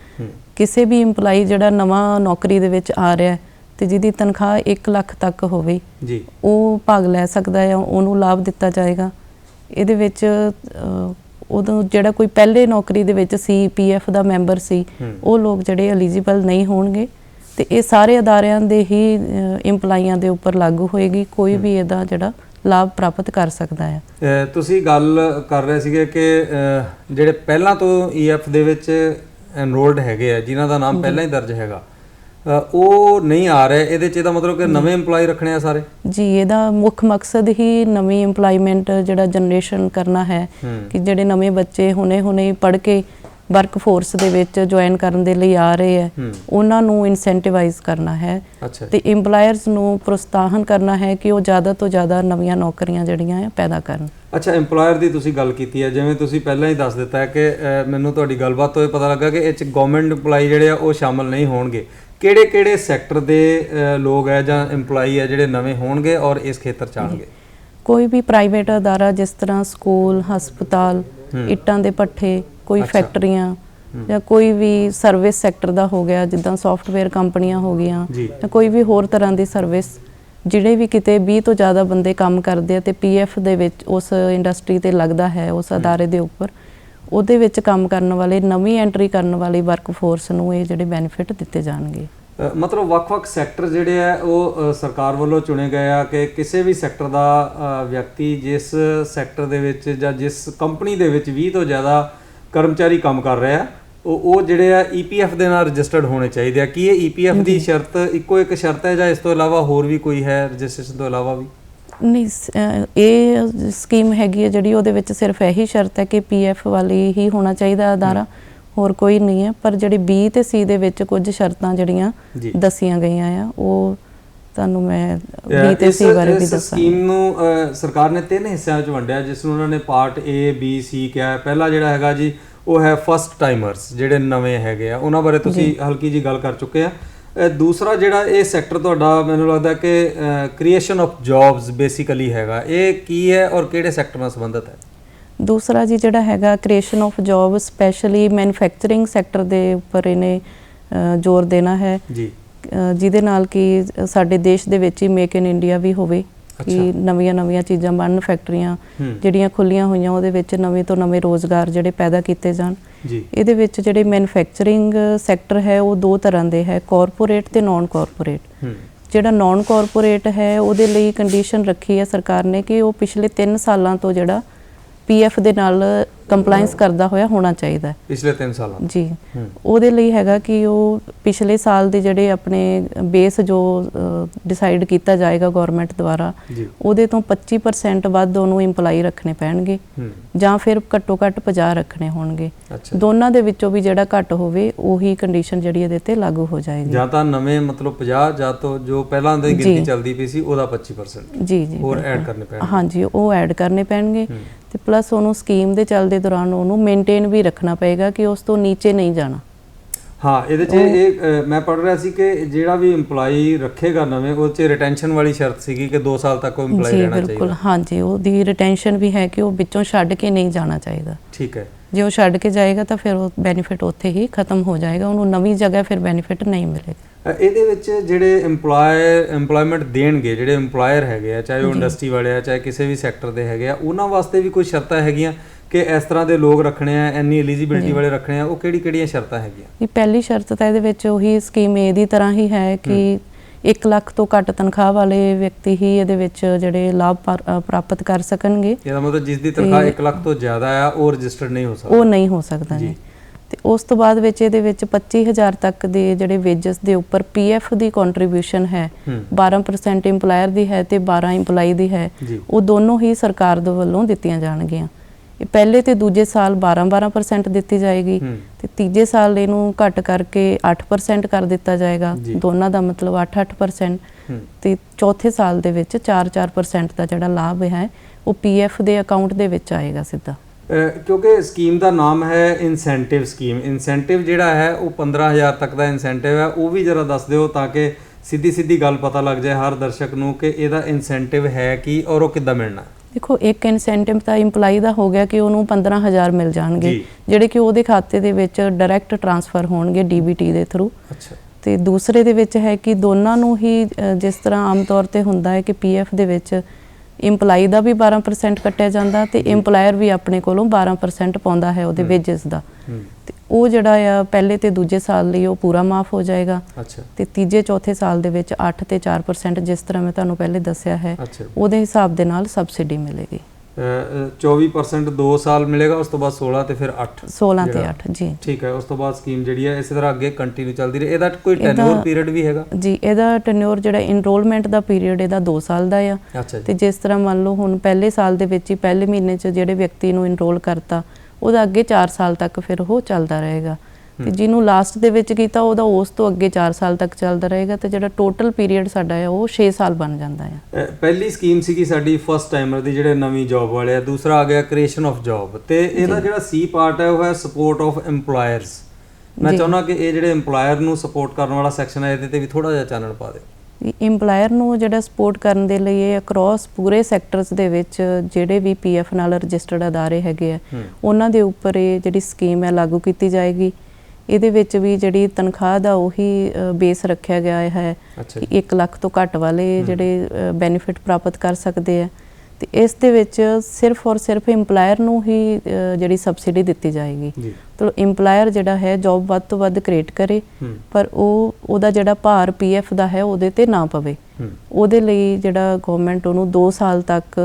ਕਿਸੇ ਵੀ EMPLOYE ਜਿਹੜਾ ਨਵਾਂ ਨੌਕਰੀ ਦੇ ਵਿੱਚ ਆ ਰਿਹਾ ਹੈ ਤੇ ਜਿਹਦੀ ਤਨਖਾਹ 1 ਲੱਖ ਤੱਕ ਹੋਵੇ ਜੀ। ਉਹ ਭਾਗ ਲੈ ਸਕਦਾ ਹੈ ਉਹਨੂੰ ਲਾਭ ਦਿੱਤਾ ਜਾਏਗਾ। ਇਹਦੇ ਵਿੱਚ ਉਦੋਂ ਜਿਹੜਾ ਕੋਈ ਪਹਿਲੇ ਨੌਕਰੀ ਦੇ ਵਿੱਚ ਸੀ ਪੀਐਫ ਦਾ ਮੈਂਬਰ ਸੀ। ਉਹ ਲੋਕ ਜਿਹੜੇ ਐਲੀਜੀਬਲ ਨਹੀਂ ਹੋਣਗੇ ਤੇ ਇਹ ਸਾਰੇ ਅਦਾਰਿਆਂ ਦੇ ਹੀ EMPLOYEਆਂ ਦੇ ਉੱਪਰ ਲਾਗੂ ਹੋਏਗੀ। ਕੋਈ ਵੀ ਇਹਦਾ ਜਿਹੜਾ ਲਾਭ ਪ੍ਰਾਪਤ ਕਰ ਸਕਦਾ ਹੈ। ਅਹ ਤੁਸੀਂ ਗੱਲ ਕਰ ਰਹੇ ਸੀਗੇ ਕਿ ਅਹ ਜਿਹੜੇ ਪਹਿਲਾਂ ਤੋਂ ਈਐਫ ਦੇ ਵਿੱਚ ਐਨਰੋਲਡ ਹੈਗੇ ਆ ਜਿਨ੍ਹਾਂ ਦਾ ਨਾਮ ਪਹਿਲਾਂ ਹੀ ਦਰਜ ਹੈਗਾ ਅਹ ਉਹ ਨਹੀਂ ਆ ਰਹੇ। ਇਹਦੇ ਚ ਇਹਦਾ ਮਤਲਬ ਕਿ ਨਵੇਂ EMPLOYE ਰੱਖਣੇ ਆ ਸਾਰੇ? ਜੀ ਇਹਦਾ ਮੁੱਖ ਮਕਸਦ ਹੀ ਨਵੀਂ EMPLOYMENT ਜਿਹੜਾ ਜਨਰੇਸ਼ਨ ਕਰਨਾ ਹੈ ਹੂੰ। ਕਿ ਜਿਹੜੇ ਨਵੇਂ ਬੱਚੇ ਹੁਣੇ-ਹੁਣੇ ਪੜ੍ਹ ਕੇ ਵਰਕ ਫੋਰਸ ਦੇ ਵਿੱਚ ਜੁਆਇਨ ਕਰਨ ਦੇ ਲਈ ਆ ਰਹੇ ਹੈ। ਉਹਨਾਂ ਨੂੰ ਇਨਸੈਂਟਿਵਾਈਜ਼ ਕਰਨਾ ਹੈ ਤੇ EMPLOYERS ਨੂੰ ਪ੍ਰੋਤਸਾਹਨ ਕਰਨਾ ਹੈ ਕਿ ਉਹ ਜ਼ਿਆਦਾ ਤੋਂ ਜ਼ਿਆਦਾ ਨਵੀਆਂ ਨੌਕਰੀਆਂ ਜਿਹੜੀਆਂ ਆ ਪੈਦਾ ਕਰਨ। ਅੱਛਾ EMPLOYER ਦੀ ਤੁਸੀਂ ਗੱਲ ਕੀਤੀ ਹੈ। ਜਿਵੇਂ ਤੁਸੀਂ ਪਹਿਲਾਂ ਹੀ ਦੱਸ ਦਿੱਤਾ ਹੈ ਕਿ ਮੈਨੂੰ ਤੁਹਾਡੀ ਗੱਲਬਾਤ ਤੋਂ ਇਹ ਪਤਾ ਲੱਗਾ ਕਿ ਇਹ ਚ ਗਵਰਨਮੈਂਟ EMPLOYE ਜਿਹੜੇ ਆ ਉਹ ਸ਼ਾਮਲ ਨਹੀਂ ਹੋਣਗੇ। ਕਿਹੜੇ ਕਿਹੜੇ ਸੈਕਟਰ ਦੇ ਲੋਕ ਹੈ ਜਾਂ EMPLOYE ਹੈ ਜਿਹੜੇ ਨਵੇਂ ਹੋਣਗੇ ਔਰ ਇਸ ਖੇਤਰ ਚ ਆਣਗੇ ਕੋਈ ਵੀ ਪ੍ਰਾਈਵੇਟ ਅਦਾਰਾ ਜਿਸ ਤਰ੍ਹਾਂ ਸਕੂਲ ਹਸਪਤਾਲ ਇੱਟਾਂ ਦੇ ਪੱਠੇ ਕੋਈ ਫੈਕਟਰੀਆਂ ਜਾਂ ਕੋਈ ਵੀ ਸਰਵਿਸ ਸੈਕਟਰ ਦਾ ਹੋ ਗਿਆ ਜਿੱਦਾਂ ਸੌਫਟਵੇਅਰ ਕੰਪਨੀਆਂ ਹੋ ਗਈਆਂ ਜੀ। ਕੋਈ ਵੀ ਹੋਰ ਤਰ੍ਹਾਂ ਦੀ ਸਰਵਿਸ ਜਿਹੜੇ ਵੀ ਕਿਤੇ 20 ਤੋਂ ਜ਼ਿਆਦਾ ਬੰਦੇ ਕੰਮ ਕਰਦੇ ਆ ਤੇ ਪੀਐਫ ਦੇ ਵਿੱਚ ਉਸ ਇੰਡਸਟਰੀ ਤੇ ਲੱਗਦਾ ਹੈ ਉਸ ਅਦਾਰੇ ਦੇ ਉੱਪਰ ਉਹਦੇ ਵਿੱਚ ਕੰਮ ਕਰਨ ਵਾਲੇ ਨਵੀਂ ਐਂਟਰੀ ਕਰਨ ਵਾਲੀ ਵਰਕ ਫੋਰਸ ਨੂੰ ਇਹ ਜਿਹੜੇ ਬੈਨੀਫਿਟ ਦਿੱਤੇ ਜਾਣਗੇ। ਮਤਲਬ ਵੱਖ-ਵੱਖ ਸੈਕਟਰ ਜਿਹੜੇ ਆ ਉਹ ਸਰਕਾਰ ਵੱਲੋਂ ਚੁਣੇ ਗਏ ਆ ਕਿ ਕਿਸੇ ਵੀ ਸੈਕਟਰ ਦਾ ਵਿਅਕਤੀ ਜਿਸ ਸੈਕਟਰ ਦੇ ਵਿੱਚ ਜਾਂ ਜਿਸ ਕੰਪਨੀ ਦੇ ਵਿੱਚ 20 ਤੋਂ ਜ਼ਿਆਦਾ ਕਰਮਚਾਰੀ ਕੰਮ ਕਰ ਰਿਹਾ ਉਹ ਉਹ ਜਿਹੜੇ ਆ ਈਪੀਐਫ ਦੇ ਨਾਲ ਰਜਿਸਟਰਡ ਹੋਣੇ ਚਾਹੀਦੇ ਆ। ਕੀ ਇਹ ਈਪੀਐਫ ਦੀ ਸ਼ਰਤ ਇੱਕੋ ਇੱਕ ਸ਼ਰਤ ਹੈ ਜਾਂ ਇਸ ਤੋਂ ਇਲਾਵਾ ਹੋਰ ਵੀ ਕੋਈ ਹੈ ਰਜਿਸਟ੍ਰੇਸ਼ਨ ਤੋਂ ਇਲਾਵਾ ਵੀ? ਨਹੀਂ ਸ- ਅਹ ਇਹ ਸਕੀਮ ਹੈਗੀ ਹੈ ਜਿਹੜੀ ਉਹਦੇ ਵਿੱਚ ਸਿਰਫ ਇਹੀ ਸ਼ਰਤ ਹੈ ਕਿ ਪੀਐਫ ਵਾਲੀ ਹੀ ਹੋਣਾ ਚਾਹੀਦਾ ਅਦਾਰਾ। ਹੋਰ ਕੋਈ ਨਹੀਂ ਹੈ ਪਰ ਜਿਹੜੀ ਬੀ ਤੇ ਸੀ ਦੇ ਵਿੱਚ ਕੁਝ ਸ਼ਰਤਾਂ ਜਿਹੜੀਆਂ ਜੀ। ਦੱਸੀਆਂ ਗਈਆਂ ਆ ਉਹ ਤੁਹਾਨੂੰ ਮੈਂ ਅਹ ਬੀ ਤੇ ਇਸ ਸੀ ਸੀ ਬਾਰੇ ਵੀ ਇਸ ਦੱਸਾਂ ਸਕੀਮ ਨੂੰ ਸਰਕਾਰ ਨੇ ਤਿੰਨ ਹਿੱਸਿਆਂ ਵਿੱਚ ਵੰਡਿਆ ਜਿਸ ਨੂੰ ਉਹਨਾਂ ਨੇ ਪਾਰਟ A B C ਕਿਹਾ। ਪਹਿਲਾ ਜਿਹੜਾ ਹੈਗਾ ਜੀ ਉਹ ਹੈ ਫਸਟ ਟਾਈਮਰਸ ਜਿਹੜੇ ਨਵੇਂ ਹੈਗੇ ਆ। ਉਹਨਾਂ ਬਾਰੇ ਤੁਸੀਂ ਹਲਕੀ ਜੀ ਗੱਲ ਕਰ ਚੁੱਕੇ ਆ। ਦੂਸਰਾ ਜਿਹੜਾ ਇਹ ਸੈਕਟਰ ਤੁਹਾਡਾ ਮੈਨੂੰ ਲੱਗਦਾ ਕਿ ਕ੍ਰੀਏਸ਼ਨ ਆਫ ਜੌਬਸ ਬੇਸਿਕਲੀ ਹੈਗਾ। ਇਹ ਕੀ ਹੈ ਔਰ ਕਿਹੜੇ ਸੈਕਟਰ ਨਾਲ ਸੰਬੰਧਿਤ ਹੈ? ਦੂਸਰਾ ਜੀ ਜਿਹੜਾ ਹੈਗਾ creation of job specially manufacturing sector ਦੇ ਉੱਪਰ ਇਹਨੇ ਜ਼ੋਰ ਦੇਣਾ ਹੈ। ਜੀ। ਜਿਹਦੇ ਨਾਲ ਕਿ ਸਾਡੇ ਦੇਸ਼ ਦੇ ਵਿੱਚ ਹੀ ਮੇਕ ਇਨ ਇੰਡੀਆ ਵੀ ਹੋਵੇ ਕਿ ਨਵੀਆਂ ਨਵੀਆਂ ਚੀਜ਼ਾਂ ਬਣਨ ਫੈਕਟਰੀਆਂ ਜਿਹੜੀਆਂ ਖੁੱਲੀਆਂ ਹੋਈਆਂ ਉਹਦੇ ਵਿੱਚ ਨਵੇਂ ਤੋਂ ਨਵੇਂ ਰੋਜ਼ਗਾਰ ਜਿਹੜੇ ਪੈਦਾ ਕੀਤੇ ਜਾਣ। ਜੀ। ਇਹਦੇ ਵਿੱਚ ਜਿਹੜੇ ਮੈਨੂਫੈਕਚਰਿੰਗ ਸੈਕਟਰ ਹੈ ਉਹ ਦੋ ਤਰ੍ਹਾਂ ਦੇ ਹੈ ਕਾਰਪੋਰੇਟ ਤੇ ਨਾਨ ਕਾਰਪੋਰੇਟ ਜਿਹੜਾ ਨਾਨ ਕਾਰਪੋਰੇਟ ਹੈ ਉਹਦੇ ਲਈ ਕੰਡੀਸ਼ਨ ਰੱਖੀ ਹੈ ਸਰਕਾਰ ਨੇ ਕਿ ਉਹ ਪਿਛਲੇ 3 ਸਾਲਾਂ ਤੋਂ ਜਿਹੜਾ ਪੀਐਫ ਦੇ ਨਾਲ ਕੰਪਲਾਈਂਸ ਕਰਦਾ ਹੋਇਆ ਹੋਣਾ ਚਾਹੀਦਾ ਹੈ। ਪਿਛਲੇ 3 ਸਾਲਾਂ ਜੀ। ਹੂੰ। ਉਹਦੇ ਲਈ ਹੈਗਾ ਕਿ ਉਹ ਪਿਛਲੇ ਸਾਲ ਦੇ ਜਿਹੜੇ ਆਪਣੇ ਬੇਸ ਜੋ ਡਿਸਾਈਡ ਕੀਤਾ ਜਾਏਗਾ ਗਵਰਨਮੈਂਟ ਦੁਆਰਾ ਜੀ। ਉਹਦੇ ਤੋਂ 25% ਵੱਧ ਉਹਨੂੰ EMPLOYE ਰੱਖਣੇ ਪੈਣਗੇ। ਹੂੰ। ਜਾਂ ਫਿਰ ਘੱਟੋ ਘੱਟ 50 ਰੱਖਣੇ ਹੋਣਗੇ। ਅੱਛਾ। ਦੋਨਾਂ ਦੇ ਵਿੱਚੋਂ ਵੀ ਜਿਹੜਾ ਘੱਟ ਹੋਵੇ ਉਹੀ ਕੰਡੀਸ਼ਨ ਜਿਹੜੀ ਇਹਦੇ ਤੇ ਲਾਗੂ ਹੋ ਜਾਏਗੀ। ਜਾਂ ਤਾਂ ਨਵੇਂ ਮਤਲਬ 50 ਜਾਂ ਤੋਂ ਜੋ ਪਹਿਲਾਂ ਦੀ ਜੀ। ਗਿਣਤੀ ਚੱਲਦੀ ਪਈ ਸੀ ਉਹਦਾ 25% ਜੀ ਜੀ ਹੋਰ ਐਡ ਕਰਨੇ ਪੈਣਗੇ। ਹਾਂਜੀ ਉਹ ਐਡ ਕਰਨੇ ਪੈਣਗੇ। ਤੇ ਪਲੱਸ ਉਹਨੂੰ ਸਕੀਮ ਦੇ ਚੱਲਦੇ ਦੌਰਾਨ ਉਹਨੂੰ ਮੇਨਟੇਨ ਵੀ ਰੱਖਣਾ ਪਏਗਾ ਕਿ ਉਸ ਤੋਂ ਨੀਚੇ ਨਹੀਂ ਜਾਣਾ। ਹਾਂ ਇਹਦੇ 'ਚ ਇਹ ਅ, ਮੈਂ ਪੜ੍ਹ ਰਿਹਾ ਸੀ ਕਿ ਜਿਹੜਾ ਵੀ EMPLOYE ਰੱਖੇਗਾ ਨਵੇਂ ਉਹ 'ਚ ਰਿਟੈਂਸ਼ਨ ਵਾਲੀ ਸ਼ਰਤ ਸੀਗੀ ਕਿ 2 ਸਾਲ ਤੱਕ ਉਹ EMPLOYE ਜੀ ਰਹਿਣਾ ਬਿਲਕੁਲ ਚਾਹੀਦਾ। ਹਾਂਜੀ ਉਹਦੀ ਰਿਟੈਂਸ਼ਨ ਵੀ ਹੈ ਕਿ ਉਹ ਵਿੱਚੋਂ ਛੱਡ ਕੇ ਨਹੀਂ ਜਾਣਾ ਚਾਹੀਦਾ। ਠੀਕ ਹੈ। ਜੇ ਉਹ ਛੱਡ ਕੇ ਜਾਏਗਾ ਤਾਂ ਫਿਰ ਉਹ ਬੈਨੀਫਿਟ ਉੱਥੇ ਹੀ ਖਤਮ ਹੋ ਜਾਏਗਾ ਉਹਨੂੰ ਨਵੀਂ ਜਗ੍ਹਾ ਫਿਰ ਬੈਨੀਫਿਟ ਨਹੀਂ ਮਿਲੇਗਾ। ਅ, ਇਹਦੇ ਵਿੱਚ ਜਿਹੜੇ EMPLOYE EMPLOYMENT ਦੇਣਗੇ ਜਿਹੜੇ EMPLOYER ਹੈਗੇ ਆ ਚਾਹੇ ਉਹ ਇੰਡਸਟਰੀ ਵਾਲੇ ਆ ਚਾਹੇ ਕਿਸੇ ਵੀ ਸੈਕਟਰ ਦੇ ਹੈਗੇ ਆ ਉਹਨਾਂ ਵਾਸਤੇ ਵੀ ਕੋਈ ਸ਼ਰਤਾਂ ਹੈਗੀਆਂ? ਕਿ ਇਸ ਤਰ੍ਹਾਂ ਦੇ ਲੋਕ ਰੱਖਣੇ ਆ ਇੰਨੀ ਐਲੀਜੀਬਿਲਟੀ ਵਾਲੇ ਰੱਖਣੇ ਆ ਉਹ ਕਿਹੜੀ ਕਿਹੜੀਆਂ ਸ਼ਰਤਾਂ ਹੈਗੀਆਂ? ਇਹ ਪਹਿਲੀ ਸ਼ਰਤ ਤਾਂ ਇਹਦੇ ਵਿੱਚ ਉਹੀ ਸਕੀਮ ਏ ਦੀ ਤਰ੍ਹਾਂ ਹੀ ਹੈ ਕਿ 1 ਲੱਖ ਤੋਂ ਘੱਟ ਤਨਖਾਹ ਵਾਲੇ ਵਿਅਕਤੀ ਹੀ ਇਹਦੇ ਵਿੱਚ ਜਿਹੜੇ ਲਾਭ ਪ੍ਰਾਪਤ ਕਰ ਸਕਣਗੇ। ਇਹਦਾ ਮਤਲਬ ਜਿਸ ਦੀ ਤਨਖਾਹ 1 ਲੱਖ ਤੋਂ ਜ਼ਿਆਦਾ ਆ ਉਹ ਰਜਿਸਟਰਡ ਨਹੀਂ ਹੋ ਸਕਦਾ। ਉਹ ਨਹੀਂ ਹੋ ਸਕਦਾ ਜੀ। ਤੇ ਉਸ ਤੋਂ ਬਾਅਦ ਵਿੱਚ ਇਹਦੇ ਵਿੱਚ 25000 ਤੱਕ ਦੇ ਜਿਹੜੇ ਵੇਜਸ ਦੇ ਉੱਪਰ ਪੀਐਫ ਦੀ ਕੰਟਰੀਬਿਊਸ਼ਨ ਹੈ ਹੂੰ। 12% EMPLOYER ਦੀ ਹੈ ਤੇ 12 EMPLOYE ਦੀ ਹੈ। ਉਹ ਦੋਨੋਂ ਹੀ ਸਰਕਾਰ ਦੇ ਵੱਲੋਂ ਦਿੱਤੀਆਂ ਜਾਣਗੀਆਂ। ਇਹ ਪਹਿਲੇ ਤੇ ਦੂਜੇ ਸਾਲ 12-12% ਦਿੱਤੀ ਜਾਏਗੀ ਤੇ ਤੀਜੇ ਸਾਲ ਇਹਨੂੰ ਘੱਟ ਕਰਕੇ 8% ਕਰ ਦਿੱਤਾ ਜਾਏਗਾ। ਦੋਨਾਂ ਦਾ ਮਤਲਬ 8-8% ਹੂੰ। ਤੇ ਚੌਥੇ ਸਾਲ ਦੇ ਵਿੱਚ 4-4% ਦਾ ਜਿਹੜਾ ਲਾਭ ਹੈ ਉਹ ਪੀਐਫ ਦੇ ਅਕਾਊਂਟ ਦੇ ਵਿੱਚ ਆਏਗਾ ਸਿੱਧਾ। ਕਿਉਂਕਿ ਸਕੀਮ ਦਾ ਨਾਮ ਹੈ ਇਨਸੈਂਟਿਵ ਸਕੀਮ ਇਨਸੈਂਟਿਵ ਜਿਹੜਾ ਹੈ ਉਹ 15000 ਤੱਕ ਦਾ ਇਨਸੈਂਟਿਵ ਹੈ। ਉਹ ਵੀ ਜਰਾ ਦੱਸ ਦਿਓ ਤਾਂ ਕਿ ਸਿੱਧੀ ਸਿੱਧੀ ਗੱਲ ਪਤਾ ਲੱਗ ਜਾਏ ਹਰ ਦਰਸ਼ਕ ਨੂੰ ਕਿ ਇਹਦਾ ਇਨਸੈਂਟਿਵ ਹੈ ਕੀ ਔਰ ਉਹ ਕਿੱਦਾਂ ਮਿਲਣਾ। ਦੇਖੋ ਇੱਕ ਇਨਸੈਂਟਿਵ ਤਾਂ EMPLOYE ਦਾ ਹੋ ਗਿਆ ਕਿ ਉਹਨੂੰ 15000 ਮਿਲ ਜਾਣਗੇ ਜੀ। ਜਿਹੜੇ ਕਿ ਉਹਦੇ ਖਾਤੇ ਦੇ ਵਿੱਚ ਡਾਇਰੈਕਟ ਟਰਾਂਸਫਰ ਹੋਣਗੇ DBT ਦੇ ਥਰੂ ਅੱਛਾ। ਤੇ ਦੂਸਰੇ ਦੇ ਵਿੱਚ ਹੈ ਕਿ ਦੋਨਾਂ ਨੂੰ ਹੀ ਅ, ਜਿਸ ਤਰ੍ਹਾਂ ਆਮ ਤੌਰ ਤੇ ਹੁੰਦਾ ਹੈ ਕਿ ਪੀਐਫ ਦੇ ਵਿੱਚ EMPLOYE ਦਾ ਵੀ 12% ਕੱਟਿਆ ਜਾਂਦਾ ਤੇ EMPLOYER ਵੀ ਆਪਣੇ ਕੋਲੋਂ 12% ਪਾਉਂਦਾ ਹੈ ਉਹਦੇ ਵੇਜਸ ਦਾ। ਤੇ ਉਹ ਜਿਹੜਾ ਆ ਪਹਿਲੇ ਤੇ ਦੂਜੇ ਸਾਲ ਲਈ ਉਹ ਪੂਰਾ ਮਾਫ ਹੋ ਜਾਏਗਾ। ਅੱਛਾ। ਤੇ ਤੀਜੇ ਚੌਥੇ ਸਾਲ ਦੇ ਵਿੱਚ 8 ਤੇ 4% ਜਿਸ ਤਰ੍ਹਾਂ ਮੈਂ ਤੁਹਾਨੂੰ ਪਹਿਲੇ ਦੱਸਿਆ ਹੈ ਅੱਛਾ। ਉਹਦੇ ਹਿਸਾਬ ਦੇ ਨਾਲ ਸਬਸਿਡੀ ਮਿਲੇਗੀ। ਅਹ, ਅਹ, 24% 2 ਸਾਲ ਮਿਲੇਗਾ ਉਸ ਤੋਂ ਬਾਅਦ 16 ਤੇ ਫਿਰ 8 16 ਤੇ ਜਿਹੜਾ- 8 ਜੀ। ਠੀਕ ਹੈ ਉਸ ਤੋਂ ਬਾਅਦ ਸਕੀਮ ਜਿਹੜੀ ਹੈ ਇਸੇ ਤਰ੍ਹਾਂ ਅੱਗੇ ਕੰਟੀਨਿਊ ਚੱਲਦੀ ਰਹੇ। ਇਹਦਾ ਕੋਈ ਇਹਦਾ- ਟੈਨਿਓਰ ਪੀਰੀਅਡ ਵੀ ਹੈਗਾ? ਜੀ ਇਹਦਾ ਟੈਨਿਓਰ ਜਿਹੜਾ ਇਨਰੋਲਮੈਂਟ ਦਾ ਪੀਰੀਅਡ ਇਹਦਾ 2 ਸਾਲ ਦਾ ਆ। ਅੱਛਾ ਤੇ ਜੀ ਜਿਸ ਤਰ੍ਹਾਂ ਮੰਨ ਲਓ ਹੁਣ ਪਹਿਲੇ ਸਾਲ ਦੇ ਵਿੱਚ ਹੀ ਪਹਿਲੇ ਮਹੀਨੇ 'ਚ ਜਿਹੜੇ ਵਿਅਕਤੀ ਨੂੰ ਇਨਰੋਲ ਕਰਤਾ ਉਹਦਾ ਅੱਗੇ 4 ਸਾਲ ਤੱਕ ਫਿਰ ਉਹ ਚੱਲਦਾ ਰਹੇਗਾ। ਤੇ ਜਿਹਨੂੰ ਲਾਸਟ ਦੇ ਵਿੱਚ ਕੀਤਾ ਉਹਦਾ ਉਸ ਤੋਂ ਅੱਗੇ 4 ਸਾਲ ਤੱਕ ਚੱਲਦਾ ਰਹੇਗਾ ਤੇ ਜਿਹੜਾ ਟੋਟਲ ਪੀਰੀਅਡ ਸਾਡਾ ਹੈ ਉਹ 6 ਸਾਲ ਬਣ ਜਾਂਦਾ ਹੈ ਪਹਿਲੀ ਸਕੀਮ ਸੀਗੀ ਸਾਡੀ ਫਸਟ ਟਾਈਮਰ ਦੀ ਜਿਹੜੇ ਨਵੀਂ ਜੌਬ ਵਾਲੇ ਆ। ਦੂਸਰਾ ਆ ਗਿਆ ਕ੍ਰੀਏਸ਼ਨ ਆਫ ਜੌਬ ਤੇ ਇਹਦਾ ਜਿਹੜਾ ਸੀ ਪਾਰਟ ਹੈ ਉਹ ਹੈ ਸਪੋਰਟ ਆਫ EMPLOYERS ਮੈਂ ਚਾਹੁੰਦਾ ਕਿ ਇਹ ਜਿਹੜੇ EMPLOYER ਨੂੰ ਸਪੋਰਟ ਕਰਨ ਵਾਲਾ ਸੈਕਸ਼ਨ ਹੈ ਇਹਦੇ ਤੇ ਵੀ ਥੋੜਾ ਜਿਹਾ ਚਾਨਣ ਪਾ ਦੇ EMPLOYER ਨੂੰ ਜਿਹੜਾ ਸਪੋਰਟ ਕਰਨ ਦੇ ਲਈ ਇਹ ਅਕ੍ਰੋਸ ਪੂਰੇ ਸੈਕਟਰਸ ਦੇ ਵਿੱਚ ਜਿਹੜੇ ਵੀ PF ਨਾਲ ਰਜਿਸਟਰਡ ਅਦਾਰੇ ਹੈਗੇ ਆ ਉਹਨਾਂ ਦੇ ਉੱਪਰ ਇਹ ਜਿਹੜੀ ਸਕੀਮ ਹੈ ਲਾਗੂ ਕੀਤੀ ਜਾਏਗੀ। ਇਹਦੇ ਵਿੱਚ ਵੀ ਜਿਹੜੀ ਤਨਖਾਹ ਦਾ ਉਹੀ ਬੇਸ ਰੱਖਿਆ ਗਿਆ ਹੈ ਕਿ 1 ਲੱਖ ਤੋਂ ਘੱਟ ਵਾਲੇ ਜਿਹੜੇ ਬੈਨੀਫਿਟ ਪ੍ਰਾਪਤ ਕਰ ਸਕਦੇ ਆ। ਤੇ ਇਸ ਦੇ ਵਿੱਚ ਸਿਰਫ ਔਰ ਸਿਰਫ EMPLOYER ਨੂੰ ਹੀ ਜਿਹੜੀ ਸਬਸਿਡੀ ਦਿੱਤੀ ਜਾਏਗੀ। ਤਾਂ EMPLOYER ਜਿਹੜਾ ਹੈ ਜੌਬ ਵੱਧ ਤੋਂ ਵੱਧ ਕ੍ਰੀਏਟ ਕਰੇ ਪਰ ਉਹ ਉਹਦਾ ਜਿਹੜਾ ਭਾਰ ਪੀਐਫ ਦਾ ਹੈ ਉਹਦੇ ਤੇ ਨਾ ਪਵੇ। ਉਹਦੇ ਲਈ ਜਿਹੜਾ ਗਵਰਨਮੈਂਟ ਉਹਨੂੰ 2 ਸਾਲ ਤੱਕ